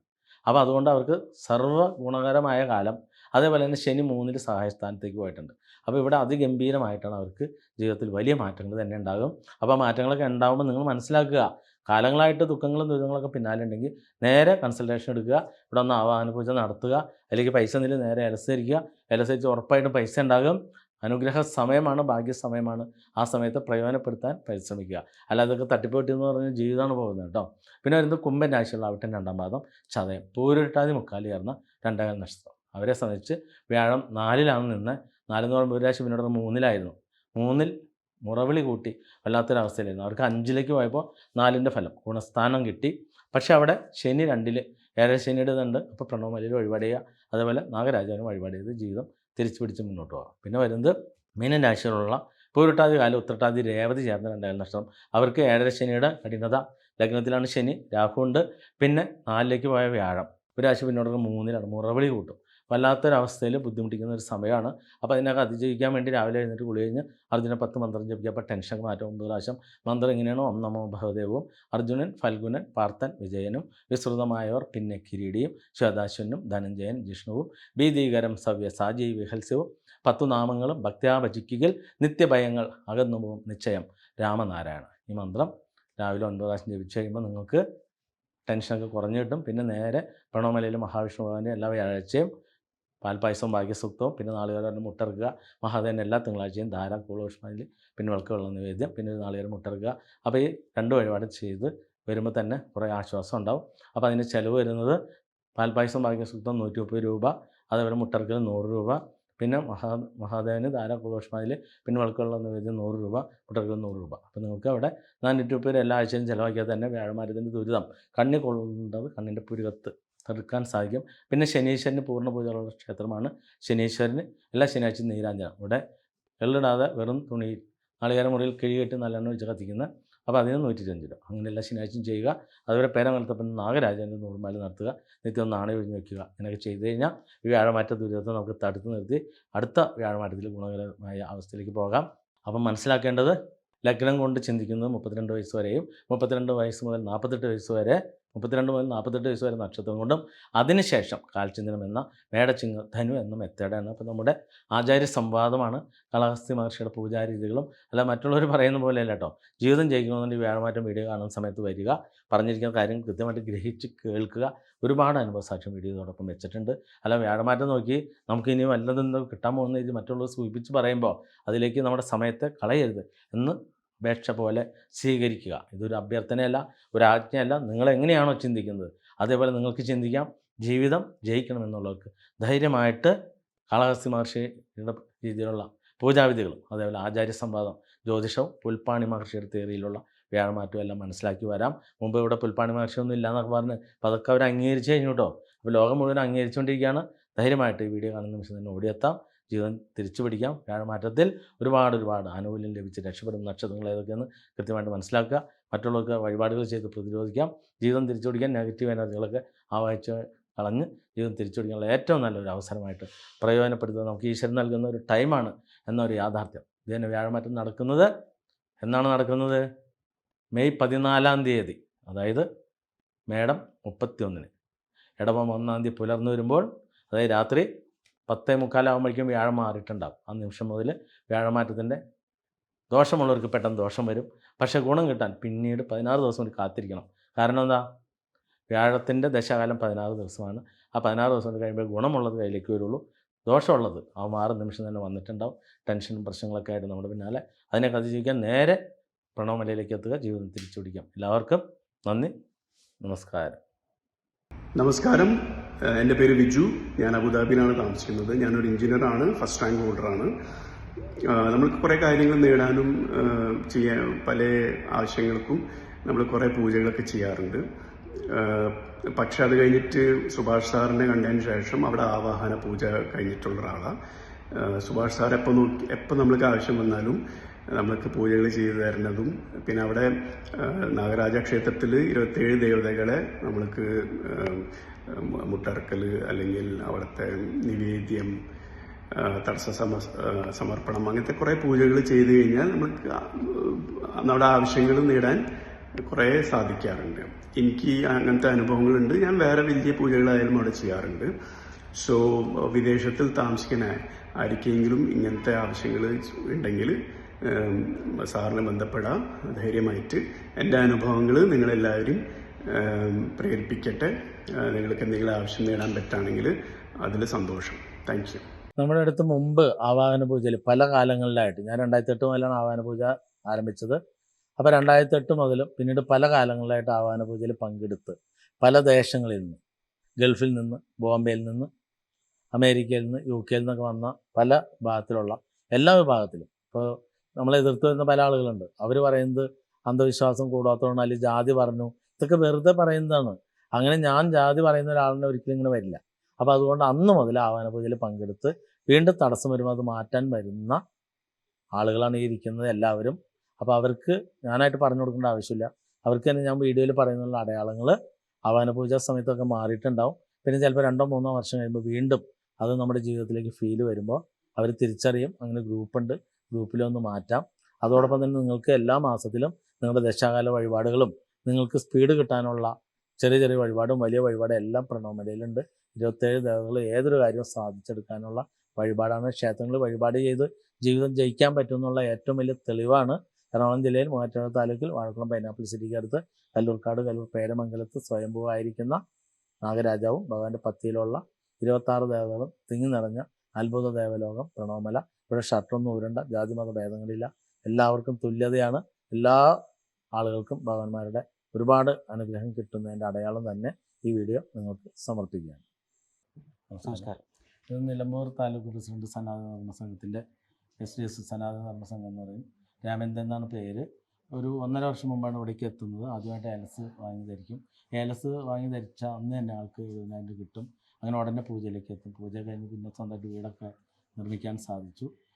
[SPEAKER 1] അപ്പോൾ അതുകൊണ്ട് അവർക്ക് സർവ ഗുണകരമായ കാലം അതേപോലെ തന്നെ ശനി മൂന്നിൽ സഹായസ്ഥാനത്തേക്ക് പോയിട്ടുണ്ട്. അപ്പോൾ ഇവിടെ അതിഗംഭീരമായിട്ടാണ് അവർക്ക് ജീവിതത്തിൽ വലിയ മാറ്റങ്ങൾ തന്നെ ഉണ്ടാകും. അപ്പോൾ മാറ്റങ്ങളൊക്കെ ഉണ്ടാകുമ്പോൾ നിങ്ങൾ മനസ്സിലാക്കുക കാലങ്ങളായിട്ട് ദുഃഖങ്ങളും ദുരിതങ്ങളൊക്കെ പിന്നാലെ ഉണ്ടെങ്കിൽ നേരെ കൺസൾട്ടേഷൻ എടുക്കുക. ഇവിടെ ഒന്ന് ആവാഹന പൂജ നടത്തുക. അല്ലെങ്കിൽ പൈസ നില നേരെ അലസരിക്കുക. അലസരിച്ച് ഉറപ്പായിട്ടും പൈസ ഉണ്ടാകും. അനുഗ്രഹ സമയമാണ് ഭാഗ്യ സമയമാണ്. ആ സമയത്ത് പ്രയോജനപ്പെടുത്താൻ പരിശ്രമിക്കുക. അല്ലാതെ ഇതൊക്കെ തട്ടിപ്പോട്ടി എന്ന് പറഞ്ഞ ജീവിതമാണ് പോകുന്നത് കേട്ടോ. പിന്നെ വരുന്നത് കുംഭൻ രാശിയുള്ള അവിട്ടൻ രണ്ടാം പാദം ചതയം. പൂരിട്ടാതി മുക്കാലി ചേർന്ന രണ്ടാം നക്ഷത്രം. അവരെ സംബന്ധിച്ച് വ്യാഴം നാലിലാണ് നിന്ന് നാലെന്ന് പറയുമ്പോൾ ഒരു രാശി പിന്നീട് മൂന്നിലായിരുന്നു. മൂന്നിൽ മുറവിളി കൂട്ടി വല്ലാത്തൊരവസ്ഥയിലായിരുന്നു. അവർക്ക് അഞ്ചിലേക്ക് പോയപ്പോൾ നാലിന്റെ ഫലം ഗുണസ്ഥാനം കിട്ടി. പക്ഷേ അവിടെ ശനി രണ്ടിൽ ഏഴര ശനിയുടെ ഇതുണ്ട്. അപ്പോൾ പ്രണവമലയിൽ വഴിപാട് ചെയ്യുക അതേപോലെ നാഗരാജാവിനും വഴിപാട് ചെയ്ത് ജീവിതം തിരിച്ചു പിടിച്ച് മുന്നോട്ട് പോകാം. പിന്നെ വരുന്നത് മീനൻ രാശിയിലുള്ള പൂരട്ടാതി കാലം ഉത്രട്ടാതി രേവതി ചേർന്ന രണ്ടായിരം നഷ്ടം അവർക്ക് ഏഴര ശനിയുടെ കഠിനത ലഗ്നത്തിലാണ് ശനി രാഹുണ്ട് പിന്നെ നാലിലേക്ക് പോയ വ്യാഴം. ഒരു പിന്നോട്ട് മൂന്നിലാണ് മുറവിളി കൂട്ടും. വല്ലാത്തൊരവസ്ഥയിൽ ബുദ്ധിമുട്ടിക്കുന്ന ഒരു സമയമാണ്. അപ്പോൾ അതിനൊക്കെ അതിജീവിക്കാൻ വേണ്ടി രാവിലെ എഴുന്നേറ്റ് കുളി കഴിഞ്ഞ് അർജുനൻ പത്ത് മന്ത്രം ജപിക്കുക അപ്പോൾ ടെൻഷൻ മാറ്റം ഒമ്പത് പ്രാവശ്യം. മന്ത്രം എങ്ങനെയാണോ? ഓം നമോ ഭഗവദേവും. അർജുനൻ ഫൽഗുനൻ പാർത്ഥൻ വിജയനും വിസ്തൃതമായവർ പിന്നെ കിരീടിയും ശ്വേതാശ്വനും ധനഞ്ജയൻ ജിഷ്ണുവും ഭീതീകരം സവ്യ സാജീ വിഹൽസ്യവും പത്തു നാമങ്ങളും ഭക്ത്യാ നിത്യഭയങ്ങൾ അകന്നുപോകും നിശ്ചയം രാമനാരായണ ഈ മന്ത്രം രാവിലെ ഒൻപത് പ്രാവശ്യം ജപിച്ചു കഴിയുമ്പോൾ നിങ്ങൾക്ക് ടെൻഷനൊക്കെ കുറഞ്ഞു കിട്ടും. പിന്നെ നേരെ പ്രണവമലയിൽ മഹാവിഷ്ണു ഭഗവാന്റെ എല്ലാ വ്യാഴാഴ്ചയും പാൽപ്പായസവും ഭാഗ്യസൂക്തവും. പിന്നെ നാളികേരം മുട്ടറുക മഹാദേവൻ എല്ലാ തിങ്കളാഴ്ചയും ധാരാ കൂളോഷ്മാതിൽ പിന്നെ വിളക്ക് വെള്ളം നിവേദ്യം. പിന്നെ ഒരു നാളുകാർ മുട്ടറുക അപ്പോൾ ഈ രണ്ട് വഴിപാട് ചെയ്ത് വരുമ്പോൾ തന്നെ കുറേ ആശ്വാസം ഉണ്ടാവും. അപ്പോൾ അതിന് ചിലവ് വരുന്നത് പാൽപ്പായസം ഭാഗ്യസൂക്തം നൂറ്റി മുപ്പത് രൂപ അതേപോലെ മുട്ടറുക്കൽ നൂറ് രൂപ പിന്നെ മഹാ മഹാദേവന് ധാരാ കുളോഷ്മാതിൽ പിന്നെ വിളക്ക് വെള്ളം നിവേദ്യം നൂറ് രൂപ മുട്ടറുക്കൽ നൂറ് രൂപ. അപ്പോൾ നിങ്ങൾക്ക് അവിടെ നാനൂറ്റി മുപ്പത് എല്ലാ ആഴ്ചയും ചിലവാക്കിയാൽ തന്നെ വ്യാഴമാരത്തിന്റെ ദുരിതം. കണ്ണി കൊള്ളുന്നത് കണ്ണിന്റെ പുരുകത്ത്. തീർക്കാൻ സാധിക്കും. പിന്നെ ശനീശ്വരന് പൂർണ പൂജകളുള്ള ക്ഷേത്രമാണ്. ശനീശ്വരന് എല്ലാ ശനിയാഴ്ചയും നീരാഞ്ജനം. ഇവിടെ എള്ളിടാതെ വെറും തുണിയിൽ നാളികേര മുറിയിൽ കിഴിയിട്ട് നല്ലെണ്ണ ഒഴിച്ച് കത്തിക്കുന്ന അപ്പോൾ അതിന് നൂറ്റി അഞ്ച് രൂപ. അങ്ങനെ എല്ലാ ശനിയാഴ്ചയും ചെയ്യുക. അതുപോലെ പേരമലത്തപ്പൻ നാഗരാജന്റെ നൂറുമാല നടത്തുക. നിത്യം നാണയം ഒഴിഞ്ഞ് വയ്ക്കുക ഇങ്ങനെയൊക്കെ ചെയ്ത് കഴിഞ്ഞാൽ ഈ വ്യാഴമാറ്റ ദുരിതത്തെ നമുക്ക് തടുത്ത് നിർത്തി അടുത്ത വ്യാഴമാറ്റത്തിൽ ഗുണകരമായ അവസ്ഥയിലേക്ക് പോകാം. അപ്പം മനസ്സിലാക്കേണ്ടത് ലഗ്നം കൊണ്ട് ചിന്തിക്കുന്നത് മുപ്പത്തിരണ്ട് വയസ്സ് വരെയും മുപ്പത്തിരണ്ട് വയസ്സ് മുതൽ നാൽപ്പത്തെട്ട് വയസ്സ് വരെ മുപ്പത്തിരണ്ട് മുതൽ നാൽപ്പത്തെട്ട് വയസ്സ് വരെ നക്ഷത്രം കൊണ്ടും അതിനുശേഷം കാൽചിന്തനം എന്ന മേടച്ചിങ്ങ ധനു എന്ന മെത്തേഡാണ് അപ്പോൾ നമ്മുടെ ആചാര്യ സംവാദമാണ്. കളഹസ്തി മഹർഷിയുടെ പൂജാരീതികളും അല്ല മറ്റുള്ളവർ പറയുന്ന പോലെ അല്ല കേട്ടോ ജീവിതം ജയിക്കണമെന്നുണ്ടെങ്കിൽ വ്യാഴമാറ്റം വീഡിയോ കാണുന്ന സമയത്ത് വരിക പറഞ്ഞിരിക്കുന്ന കാര്യം കൃത്യമായിട്ട് ഗ്രഹിച്ച് കേൾക്കുക. ഒരുപാട് അനുഭവ സാക്ഷ്യം വീഡിയോയോടൊപ്പം വെച്ചിട്ടുണ്ട്. അല്ല വ്യാഴമാറ്റം നോക്കി നമുക്ക് ഇനി വല്ലതെന്തോ കിട്ടാൻ പോകുന്ന ഇത് മറ്റുള്ളവർ സൂചിപ്പിച്ച് പറയുമ്പോൾ അതിലേക്ക് നമ്മുടെ സമയത്തെ കളയരുത് എന്ന് അപേക്ഷ പോലെ സ്വീകരിക്കുക. ഇതൊരു അഭ്യർത്ഥനയല്ല ഒരു ആജ്ഞയല്ല. നിങ്ങൾ എങ്ങനെയാണോ ചിന്തിക്കുന്നത് അതേപോലെ നിങ്ങൾക്ക് ചിന്തിക്കാം. ജീവിതം ജയിക്കണമെന്നുള്ളവർക്ക് ധൈര്യമായിട്ട് കാളഹസ്തി മഹർഷിയുടെ രീതിയിലുള്ള പൂജാവിധികളും അതേപോലെ ആചാര്യ സംവാദം ജ്യോതിഷവും പുൽപ്പാണി മഹർഷിയുടെ തിയറിയിലുള്ള വ്യാഴമാറ്റവും എല്ലാം മനസ്സിലാക്കി വരാം. മുമ്പ് ഇവിടെ പുൽപ്പാണി മഹർഷിയൊന്നും ഇല്ലയെന്നൊക്കെ പറഞ്ഞ് അപ്പോൾ അതൊക്കെ അവർ അംഗീകരിച്ച് കഴിഞ്ഞു കേട്ടോ. അപ്പോൾ ലോകം മുഴുവൻ അംഗീകരിച്ചുകൊണ്ടിരിക്കുകയാണ്. ധൈര്യമായിട്ട് ഈ വീഡിയോ കാണുന്ന നിമിഷം തന്നെ ഓടിയെത്താം ജീവിതം തിരിച്ചു പിടിക്കാം വ്യാഴമാറ്റത്തിൽ ഒരുപാട് ഒരുപാട് ആനുകൂല്യം ലഭിച്ച് രക്ഷപ്പെടുന്ന നക്ഷത്രങ്ങൾ ഏതൊക്കെയെന്ന് കൃത്യമായിട്ട് മനസ്സിലാക്കുക. മറ്റുള്ളവർക്ക് വഴിപാടുകൾ ചെയ്ത് പ്രതിരോധിക്കാം. ജീവിതം തിരിച്ചു പിടിക്കാൻ നെഗറ്റീവ് എനർജികളൊക്കെ ആവാഹിച്ച് കളഞ്ഞ് ജീവിതം തിരിച്ചു പിടിക്കാനുള്ള ഏറ്റവും നല്ലൊരു അവസരമായിട്ട് പ്രയോജനപ്പെടുത്തുക. നമുക്ക് ഈശ്വരൻ നൽകുന്ന ഒരു ടൈമാണ് എന്നൊരു യാഥാർത്ഥ്യം. ഇതിന് വ്യാഴമാറ്റം നടക്കുന്നത്. എന്നാണ് നടക്കുന്നത്? മെയ് പതിനാലാം തീയതി. അതായത് മേടം മുപ്പത്തി ഒന്നിന് ഇടവം ഒന്നാം തീയതി പുലർന്നു വരുമ്പോൾ അതായത് രാത്രി പത്തേ മുക്കാലാകുമ്പോഴേക്കും വ്യാഴം മാറിയിട്ടുണ്ടാവും. ആ നിമിഷം മുതൽ വ്യാഴമാറ്റത്തിന്റെ ദോഷമുള്ളവർക്ക് പെട്ടെന്ന് ദോഷം വരും. പക്ഷേ ഗുണം കിട്ടാൻ പിന്നീട് പതിനാറ് ദിവസം കൂടി കാത്തിരിക്കണം. കാരണം എന്താ? വ്യാഴത്തിന്റെ ദശകാലം പതിനാറ് ദിവസമാണ്. ആ പതിനാറ് ദിവസം കഴിയുമ്പോൾ ഗുണമുള്ളത് കയ്യിലേക്ക് വരുള്ളൂ. ദോഷമുള്ളത് ആ ആറ് നിമിഷം തന്നെ വന്നിട്ടുണ്ടാവും. ടെൻഷനും പ്രശ്നങ്ങളൊക്കെ ആയിട്ട് നമ്മുടെ പിന്നാലെ അതിനെ അതിജീവിക്കാൻ നേരെ പ്രണവമലയിലേക്ക് എത്തുക. ജീവിതം തിരിച്ചു പിടിക്കാം എല്ലാവർക്കും നന്ദി. നമസ്കാരം.
[SPEAKER 2] നമസ്കാരം. എന്റെ പേര് വിജു. ഞാൻ അബുദാബിയിലാണ് താമസിക്കുന്നത്. ഞാനൊരു എഞ്ചിനീയറാണ് ഫസ്റ്റ് റാങ്ക് ഹോൾഡറാണ്. നമ്മൾക്ക് കുറേ കാര്യങ്ങൾ നേടാനും ചെയ്യാൻ പല ആവശ്യങ്ങൾക്കും നമ്മൾ കുറേ പൂജകളൊക്കെ ചെയ്യാറുണ്ട്. പക്ഷെ അത് കഴിഞ്ഞിട്ട് സുഭാഷ് സാറിനെ കണ്ടതിന് ശേഷം അവിടെ ആവാഹന പൂജ കഴിഞ്ഞിട്ടുള്ള ഒരാളാണ് സുഭാഷ് സാർ എപ്പോൾ നോക്കി എപ്പോൾ നമ്മൾക്ക് ആവശ്യം വന്നാലും നമ്മൾക്ക് പൂജകൾ ചെയ്തു തരുന്നതും പിന്നെ അവിടെ നാഗരാജ ക്ഷേത്രത്തിൽ ഇരുപത്തേഴ് ദേവതകളെ നമ്മൾക്ക് മുട്ടറക്കൽ അല്ലെങ്കിൽ അവിടുത്തെ നിവേദ്യം തടസ്സ സമ സമർപ്പണം അങ്ങനത്തെ കുറേ പൂജകൾ ചെയ്തു കഴിഞ്ഞാൽ നമുക്ക് നമ്മുടെ ആവശ്യങ്ങൾ നേടാൻ കുറേ സാധിക്കാറുണ്ട്. എനിക്ക് അങ്ങനത്തെ അനുഭവങ്ങളുണ്ട്. ഞാൻ വേറെ വലിയ പൂജകളായാലും അവിടെ ചെയ്യാറുണ്ട്. സോ വിദേശത്തിൽ താമസിക്കുന്ന ആർക്കെങ്കിലും ഇങ്ങനത്തെ ആവശ്യങ്ങൾ ഉണ്ടെങ്കിൽ സാറിനെ ബന്ധപ്പെടാം. ധൈര്യമായിട്ട് എന്റെ അനുഭവങ്ങൾ നിങ്ങളെല്ലാവരും പ്രേരിപ്പിക്കട്ടെ. നിങ്ങൾക്ക് എന്തെങ്കിലും ആവശ്യം നേടാൻ പറ്റുകയാണെങ്കിൽ അതിൽ സന്തോഷം. താങ്ക് യു
[SPEAKER 1] നമ്മുടെ അടുത്ത് മുമ്പ് ആവാഹന പൂജയിൽ പല കാലങ്ങളിലായിട്ട് ഞാൻ രണ്ടായിരത്തി എട്ട് മുതലാണ് ആവാഹന പൂജ ആരംഭിച്ചത്. അപ്പോൾ രണ്ടായിരത്തി എട്ട് മുതലും പിന്നീട് പല കാലങ്ങളിലായിട്ട് ആവാഹന പൂജയിൽ പങ്കെടുത്ത് പല ദേശങ്ങളിൽ നിന്ന് ഗൾഫിൽ നിന്ന് ബോംബെയിൽ നിന്ന് അമേരിക്കയിൽ നിന്ന് യു കെയിൽ നിന്നൊക്കെ വന്ന പല ഭാഗത്തിലുള്ള എല്ലാ വിഭാഗത്തിലും. ഇപ്പോൾ നമ്മളെ എതിർത്ത് വരുന്ന പല ആളുകളുണ്ട്. അവർ പറയുന്നത് അന്ധവിശ്വാസം കൂടാത്തതുകൊണ്ട് അല്ലെങ്കിൽ ജാതി പറഞ്ഞു. ഇതൊക്കെ വെറുതെ പറയുന്നതാണ്. അങ്ങനെ ഞാൻ ജാതി പറയുന്ന ഒരാളിനെ ഒരിക്കലും ഇങ്ങനെ വരില്ല. അപ്പോൾ അതുകൊണ്ട് അന്ന് മുതൽ ആവാന പൂജയിൽ പങ്കെടുത്ത് വീണ്ടും തടസ്സം വരുമ്പോൾ അത് മാറ്റാൻ വരുന്ന ആളുകളാണ് ഈ ഇരിക്കുന്നത് എല്ലാവരും. അപ്പോൾ അവർക്ക് ഞാനായിട്ട് പറഞ്ഞു കൊടുക്കേണ്ട ആവശ്യമില്ല. അവർക്ക് തന്നെ ഞാൻ വീഡിയോയിൽ പറയുന്നുള്ള അടയാളങ്ങൾ ആവാന പൂജ സമയത്തൊക്കെ മാറിയിട്ടുണ്ടാവും. പിന്നെ ചിലപ്പോൾ രണ്ടോ മൂന്നോ വർഷം കഴിയുമ്പോൾ വീണ്ടും അത് നമ്മുടെ ജീവിതത്തിലേക്ക് ഫീൽ വരുമ്പോൾ അവർ തിരിച്ചറിയും. അങ്ങനെ ഗ്രൂപ്പുണ്ട് ഗ്രൂപ്പിലൊന്ന് മാറ്റാം. അതോടൊപ്പം തന്നെ നിങ്ങൾക്ക് എല്ലാ മാസത്തിലും നിങ്ങളുടെ ദശാകാല വഴിപാടുകളും നിങ്ങൾക്ക് സ്പീഡ് കിട്ടാനുള്ള ചെറിയ ചെറിയ വഴിപാടും വലിയ വഴിപാടും എല്ലാം പ്രണോമലയിലുണ്ട് ഇരുപത്തേഴ് ദേവതകൾ ഏതൊരു കാര്യവും സാധിച്ചെടുക്കാനുള്ള വഴിപാടാണ്. ക്ഷേത്രങ്ങളിൽ വഴിപാട് ചെയ്ത് ജീവിതം ജയിക്കാൻ പറ്റുമെന്നുള്ള ഏറ്റവും വലിയ തെളിവാണ് എറണാകുളം ജില്ലയിൽ മൂവാറ്റുപുഴ താലൂക്കിൽ വാഴക്കുളം പൈനാപ്പിൾ സിറ്റിക്ക് അടുത്ത് കല്ലൂർക്കാട് കല്ലൂർ പേരമംഗലത്ത് സ്വയംഭൂവായിരിക്കുന്ന നാഗരാജാവും ഭഗവാന്റെ പത്തിയിലുള്ള ഇരുപത്താറ് ദേവതകളും തിങ്ങി നിറഞ്ഞ അത്ഭുത ദേവലോകം പ്രണവമല. ഇവിടെ ഷർട്ടൊന്നും ഊരണ്ട. ജാതിമത ഭേദങ്ങളില്ല. എല്ലാവർക്കും തുല്യതയാണ്. എല്ലാ ആളുകൾക്കും ഭഗവാന്മാരുടെ ഒരുപാട് അനുഗ്രഹം കിട്ടുന്നതിന്റെ അടയാളം തന്നെ ഈ വീഡിയോ നിങ്ങൾക്ക് സമർപ്പിക്കുകയാണ്.
[SPEAKER 3] നമസ്കാരം.
[SPEAKER 1] ഇത് നിലമ്പൂർ താലൂക്ക് പ്രസിഡന്റ് സനാതന ധർമ്മ സംഘത്തിന്റെ എസ് ഡി എസ് സനാതന ധർമ്മ സംഘം എന്ന് പറയും. രാമേന്ദ്രൻ എന്നാണ് പേര്. ഒരു ഒന്നര വർഷം മുമ്പാണ് ഇവിടേക്ക് എത്തുന്നത്. ആദ്യമായിട്ട് ഏലസ് വാങ്ങി ധരിക്കും. ഏലസ് വാങ്ങി ധരിച്ച അന്ന് തന്നെ ആൾക്ക് എഴുപതിനായിരം കിട്ടും. അങ്ങനെ ഉടനെ പൂജയിലേക്ക് എത്തും. പൂജ കഴിഞ്ഞ് പിന്നെ സ്വന്തമായിട്ട് വീടൊക്കെ നിർമ്മിക്കാൻ സാധിച്ചു.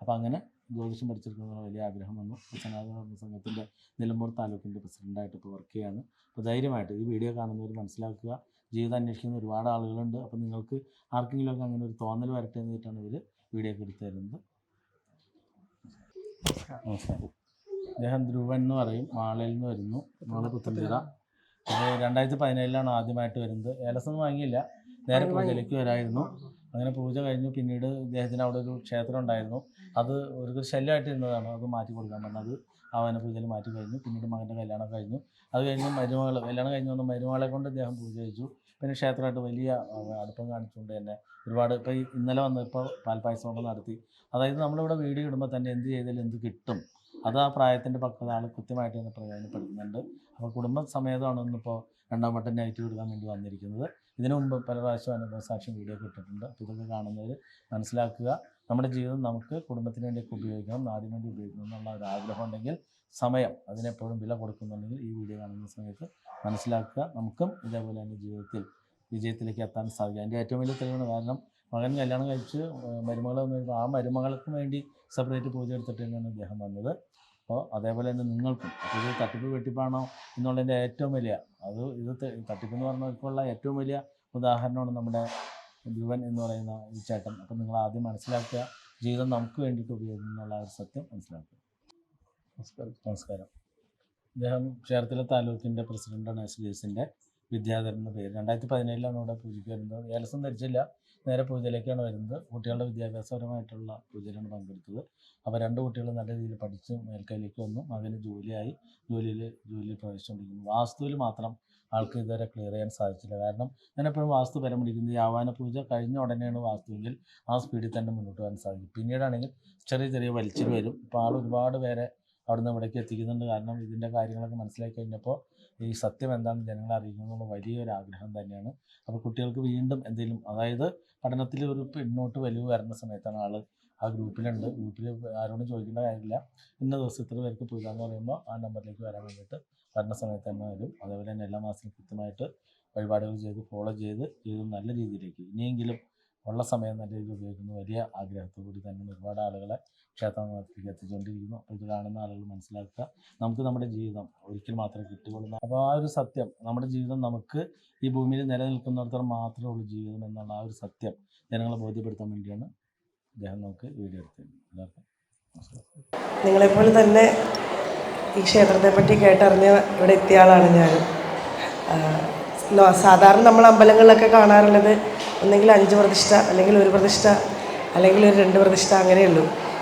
[SPEAKER 1] അപ്പോൾ അങ്ങനെ ജ്യോതിഷം പഠിച്ചെടുക്കുന്ന വലിയ ആഗ്രഹം വന്നു. സനാതന സംഘത്തിന്റെ നിലമ്പൂർ താലൂക്കിന്റെ പ്രസിഡന്റായിട്ട് ഇപ്പോൾ വർക്ക് ചെയ്യാണ്. അപ്പോൾ ധൈര്യമായിട്ട് ഈ വീഡിയോ കാണുന്നവർ മനസ്സിലാക്കുക. ജീവിതം അന്വേഷിക്കുന്ന ഒരുപാട് ആളുകളുണ്ട്. അപ്പോൾ നിങ്ങൾക്ക് ആർക്കെങ്കിലുമൊക്കെ അങ്ങനെ ഒരു തോന്നൽ വരട്ടെ എന്ന് വെച്ചിട്ടാണ് ഇവർ വീഡിയോ ഒക്കെ എടുത്തു തരുന്നത്. അദ്ദേഹം ധ്രുവൻ എന്ന് പറയും. മാളയിൽ നിന്ന് വരുന്നു. മാള പുത്തൻചിറ രണ്ടായിരത്തി പതിനേഴിലാണ് ആദ്യമായിട്ട് വരുന്നത്. ഏലസൊന്നും വാങ്ങിയില്ല. നേരെ പൂജയിലേക്ക് വരായിരുന്നു. അങ്ങനെ പൂജ കഴിഞ്ഞു. പിന്നീട് ഇദ്ദേഹത്തിന് അവിടെ ഒരു ക്ഷേത്രം ഉണ്ടായിരുന്നു. അത് ഒരു ശല്യമായിട്ടിരുന്നതാണ് അത് മാറ്റി കൊടുക്കാൻ പറഞ്ഞത് ആവാന പൂജയിൽ മാറ്റി കഴിഞ്ഞു. പിന്നീട് മകന്റെ കല്യാണം കഴിഞ്ഞു. അത് കഴിഞ്ഞ് മരുമകൾ കല്യാണം കഴിഞ്ഞ് വന്ന മരുമകളെ കൊണ്ട് അദ്ദേഹം പൂജ കഴിച്ചു. പിന്നെ ക്ഷേത്രമായിട്ട് വലിയ അടുപ്പം കാണിച്ചുകൊണ്ട് തന്നെ ഒരുപാട് ഇപ്പോൾ ഈ ഇന്നലെ വന്നപ്പോൾ പാൽപ്പായസം കൊണ്ട് നടത്തി. അതായത് നമ്മളിവിടെ വീഡിയോ ഇടുമ്പോൾ തന്നെ എന്ത് ചെയ്താലും എന്ത് കിട്ടും. അത് ആ പ്രായത്തിന്റെ പക്വത ആൾ കൃത്യമായിട്ട് തന്നെ പ്രയോജനപ്പെടുത്തുന്നുണ്ട്. അപ്പോൾ കുടുംബ സമേതമാണ് ഇന്നിപ്പോൾ രണ്ടാം വട്ടം നൈറ്റ് കൊടുക്കാൻ വേണ്ടി വന്നിരിക്കുന്നത്. ഇതിനു മുമ്പ് പല പ്രാവശ്യം അനുഭവ സാക്ഷ്യം വീഡിയോ ഇട്ടിട്ടുണ്ട്. അപ്പോൾ ഇതൊക്കെ കാണുന്നവർ മനസ്സിലാക്കുക. നമ്മുടെ ജീവിതം നമുക്ക് കുടുംബത്തിന് വേണ്ടിയൊക്കെ ഉപയോഗിക്കണം. നാടിന് വേണ്ടി ഉപയോഗിക്കണം എന്നുള്ള ഒരു ആഗ്രഹം ഉണ്ടെങ്കിൽ സമയം അതിനെപ്പോഴും വില കൊടുക്കുന്നുണ്ടെങ്കിൽ ഈ വീഡിയോ കാണുന്ന സമയത്ത് മനസ്സിലാക്കുക. നമുക്കും ഇതേപോലെ തന്നെ ജീവിതത്തിൽ വിജയത്തിലേക്ക് എത്താൻ സാധിക്കും. അതിന്റെ ഏറ്റവും വലിയ തെളിവാണ് കാരണം മകൻ കല്യാണം കഴിച്ച് മരുമകൾ വന്നു ആ മരുമകൾക്കും വേണ്ടി സെപ്പറേറ്റ് പൂജ എടുത്തിട്ട് തന്നെയാണ് അദ്ദേഹം വന്നത്. അപ്പോൾ അതേപോലെ തന്നെ നിങ്ങൾക്കും. അപ്പോൾ ഇത് തട്ടിപ്പ് വെട്ടിപ്പാണോ എന്നുള്ളതിന്റെ ഏറ്റവും വലിയ അത് ഇത് തട്ടിപ്പെന്ന് പറഞ്ഞവർക്കുള്ള ഏറ്റവും വലിയ ഉദാഹരണമാണ് നമ്മുടെ ധ്രുവൻ എന്ന് പറയുന്ന ഈ ചേട്ടൻ. അപ്പം നിങ്ങൾ ആദ്യം മനസ്സിലാക്കുക ജീവിതം നമുക്ക് വേണ്ടിയിട്ട് ഉപയോഗിക്കുന്നു എന്നുള്ള ഒരു സത്യം മനസ്സിലാക്കുക. നമസ്കാരം. നമസ്കാരം. അദ്ദേഹം ചേർത്തല താലൂക്കിന്റെ പ്രസിഡന്റാണ് എസ് ഡി എസിന്റെ വിദ്യാധരൻ എന്ന പേര്. രണ്ടായിരത്തി പതിനേഴിലാണ് ഇവിടെ പൂജിക്കുന്നത് വരുന്നത്. ഏലസം ധരിച്ചില്ല. നേരെ പൂജയിലേക്കാണ് വരുന്നത്. കുട്ടികളുടെ വിദ്യാഭ്യാസപരമായിട്ടുള്ള പൂജയിലാണ് പങ്കെടുത്തത്. അപ്പോൾ രണ്ട് കുട്ടികൾ നല്ല രീതിയിൽ പഠിച്ച് മേൽക്കൈയിലേക്ക് വന്നു. മകന് ജോലിയായി. ജോലിയിൽ ജോലിയിൽ പ്രവേശിച്ചുകൊണ്ടിരിക്കുന്നു. വാസ്തുവിൽ മാത്രം ആൾക്ക് ഇതുവരെ ക്ലിയർ ചെയ്യാൻ സാധിച്ചില്ല. കാരണം ഞാൻ എപ്പോഴും വാസ്തു ബലം പിടിക്കുന്നത് ഈ ആവാന പൂജ കഴിഞ്ഞ ഉടനെയാണ് വാസ്തുവിൽ ആ സ്പീഡിൽ തന്നെ മുന്നോട്ട് പോകാൻ സാധിക്കും പിന്നീടാണെങ്കിൽ ചെറിയ ചെറിയ വലിച്ചിൽ വരും. ഇപ്പോൾ ആൾ ഒരുപാട് പേരെ അവിടുന്ന് ഇവിടേക്ക് എത്തിക്കുന്നുണ്ട്. കാരണം ഇതിന്റെ കാര്യങ്ങളൊക്കെ മനസ്സിലാക്കി കഴിഞ്ഞപ്പോൾ ഈ സത്യം എന്താണെന്ന് ജനങ്ങളെ അറിയിക്കണമെന്നുള്ള വലിയൊരു ആഗ്രഹം തന്നെയാണ്. അപ്പോൾ കുട്ടികൾക്ക് വീണ്ടും എന്തെങ്കിലും അതായത് പഠനത്തിൽ ഒരു പിന്നോട്ട് വലിവ് വരുന്ന സമയത്താണ് ആൾ ആ ഗ്രൂപ്പിലുണ്ട്. ഗ്രൂപ്പിൽ ആരോടും ചോദിക്കേണ്ട കാര്യമില്ല. ഇന്ന ദിവസം ഇത്ര പേർക്ക് പൂജ എന്ന് പറയുമ്പോൾ ആ നമ്പറിലേക്ക് വരാൻ വേണ്ടിയിട്ട് വരുന്ന സമയത്ത് തന്നെ വരും. അതേപോലെ തന്നെ എല്ലാ മാസവും കൃത്യമായിട്ട് വഴിപാടുകൾ ചെയ്ത് ഫോളോ ചെയ്ത് ജീവിതം നല്ല രീതിയിലേക്ക് ഇനിയെങ്കിലും ഉള്ള സമയം നല്ല രീതിയിൽ ഉപയോഗിക്കുന്ന വലിയ ആഗ്രഹത്തോടുകൂടി തന്നെ ഒരുപാട് ആളുകളെ ക്ഷേത്രത്തിലേക്ക് എത്തിച്ചുകൊണ്ടിരിക്കുന്നു ഇത് കാണുന്ന ആളുകൾ മനസ്സിലാക്കുക. നമുക്ക് നമ്മുടെ ജീവിതം ഒരിക്കൽ മാത്രമേ കിട്ടുകയുള്ളൂ. അപ്പോൾ ആ ഒരു സത്യം നമ്മുടെ ജീവിതം നമുക്ക് ഈ ഭൂമിയിൽ നിലനിൽക്കുന്നിടത്തോളം മാത്രമേ ഉള്ളൂ ജീവിതം എന്നുള്ള ആ ഒരു സത്യം ജനങ്ങളെ ബോധ്യപ്പെടുത്താൻ വേണ്ടിയാണ് അദ്ദേഹം നമുക്ക് വീഡിയോ എടുത്തത് എല്ലാവർക്കും
[SPEAKER 4] നിങ്ങളെപ്പോലെ തന്നെ ഈ ക്ഷേത്രത്തെ പറ്റി കേട്ടറിഞ്ഞ് ഇവിടെ എത്തിയ ആളാണ് ഞാൻ. സാധാരണ നമ്മൾ അമ്പലങ്ങളിലൊക്കെ കാണാറുള്ളത് ഒന്നെങ്കിൽ അഞ്ച് പ്രതിഷ്ഠ അല്ലെങ്കിൽ ഒരു പ്രതിഷ്ഠ അല്ലെങ്കിൽ ഒരു രണ്ട് പ്രതിഷ്ഠ അങ്ങനെയുള്ളൂ.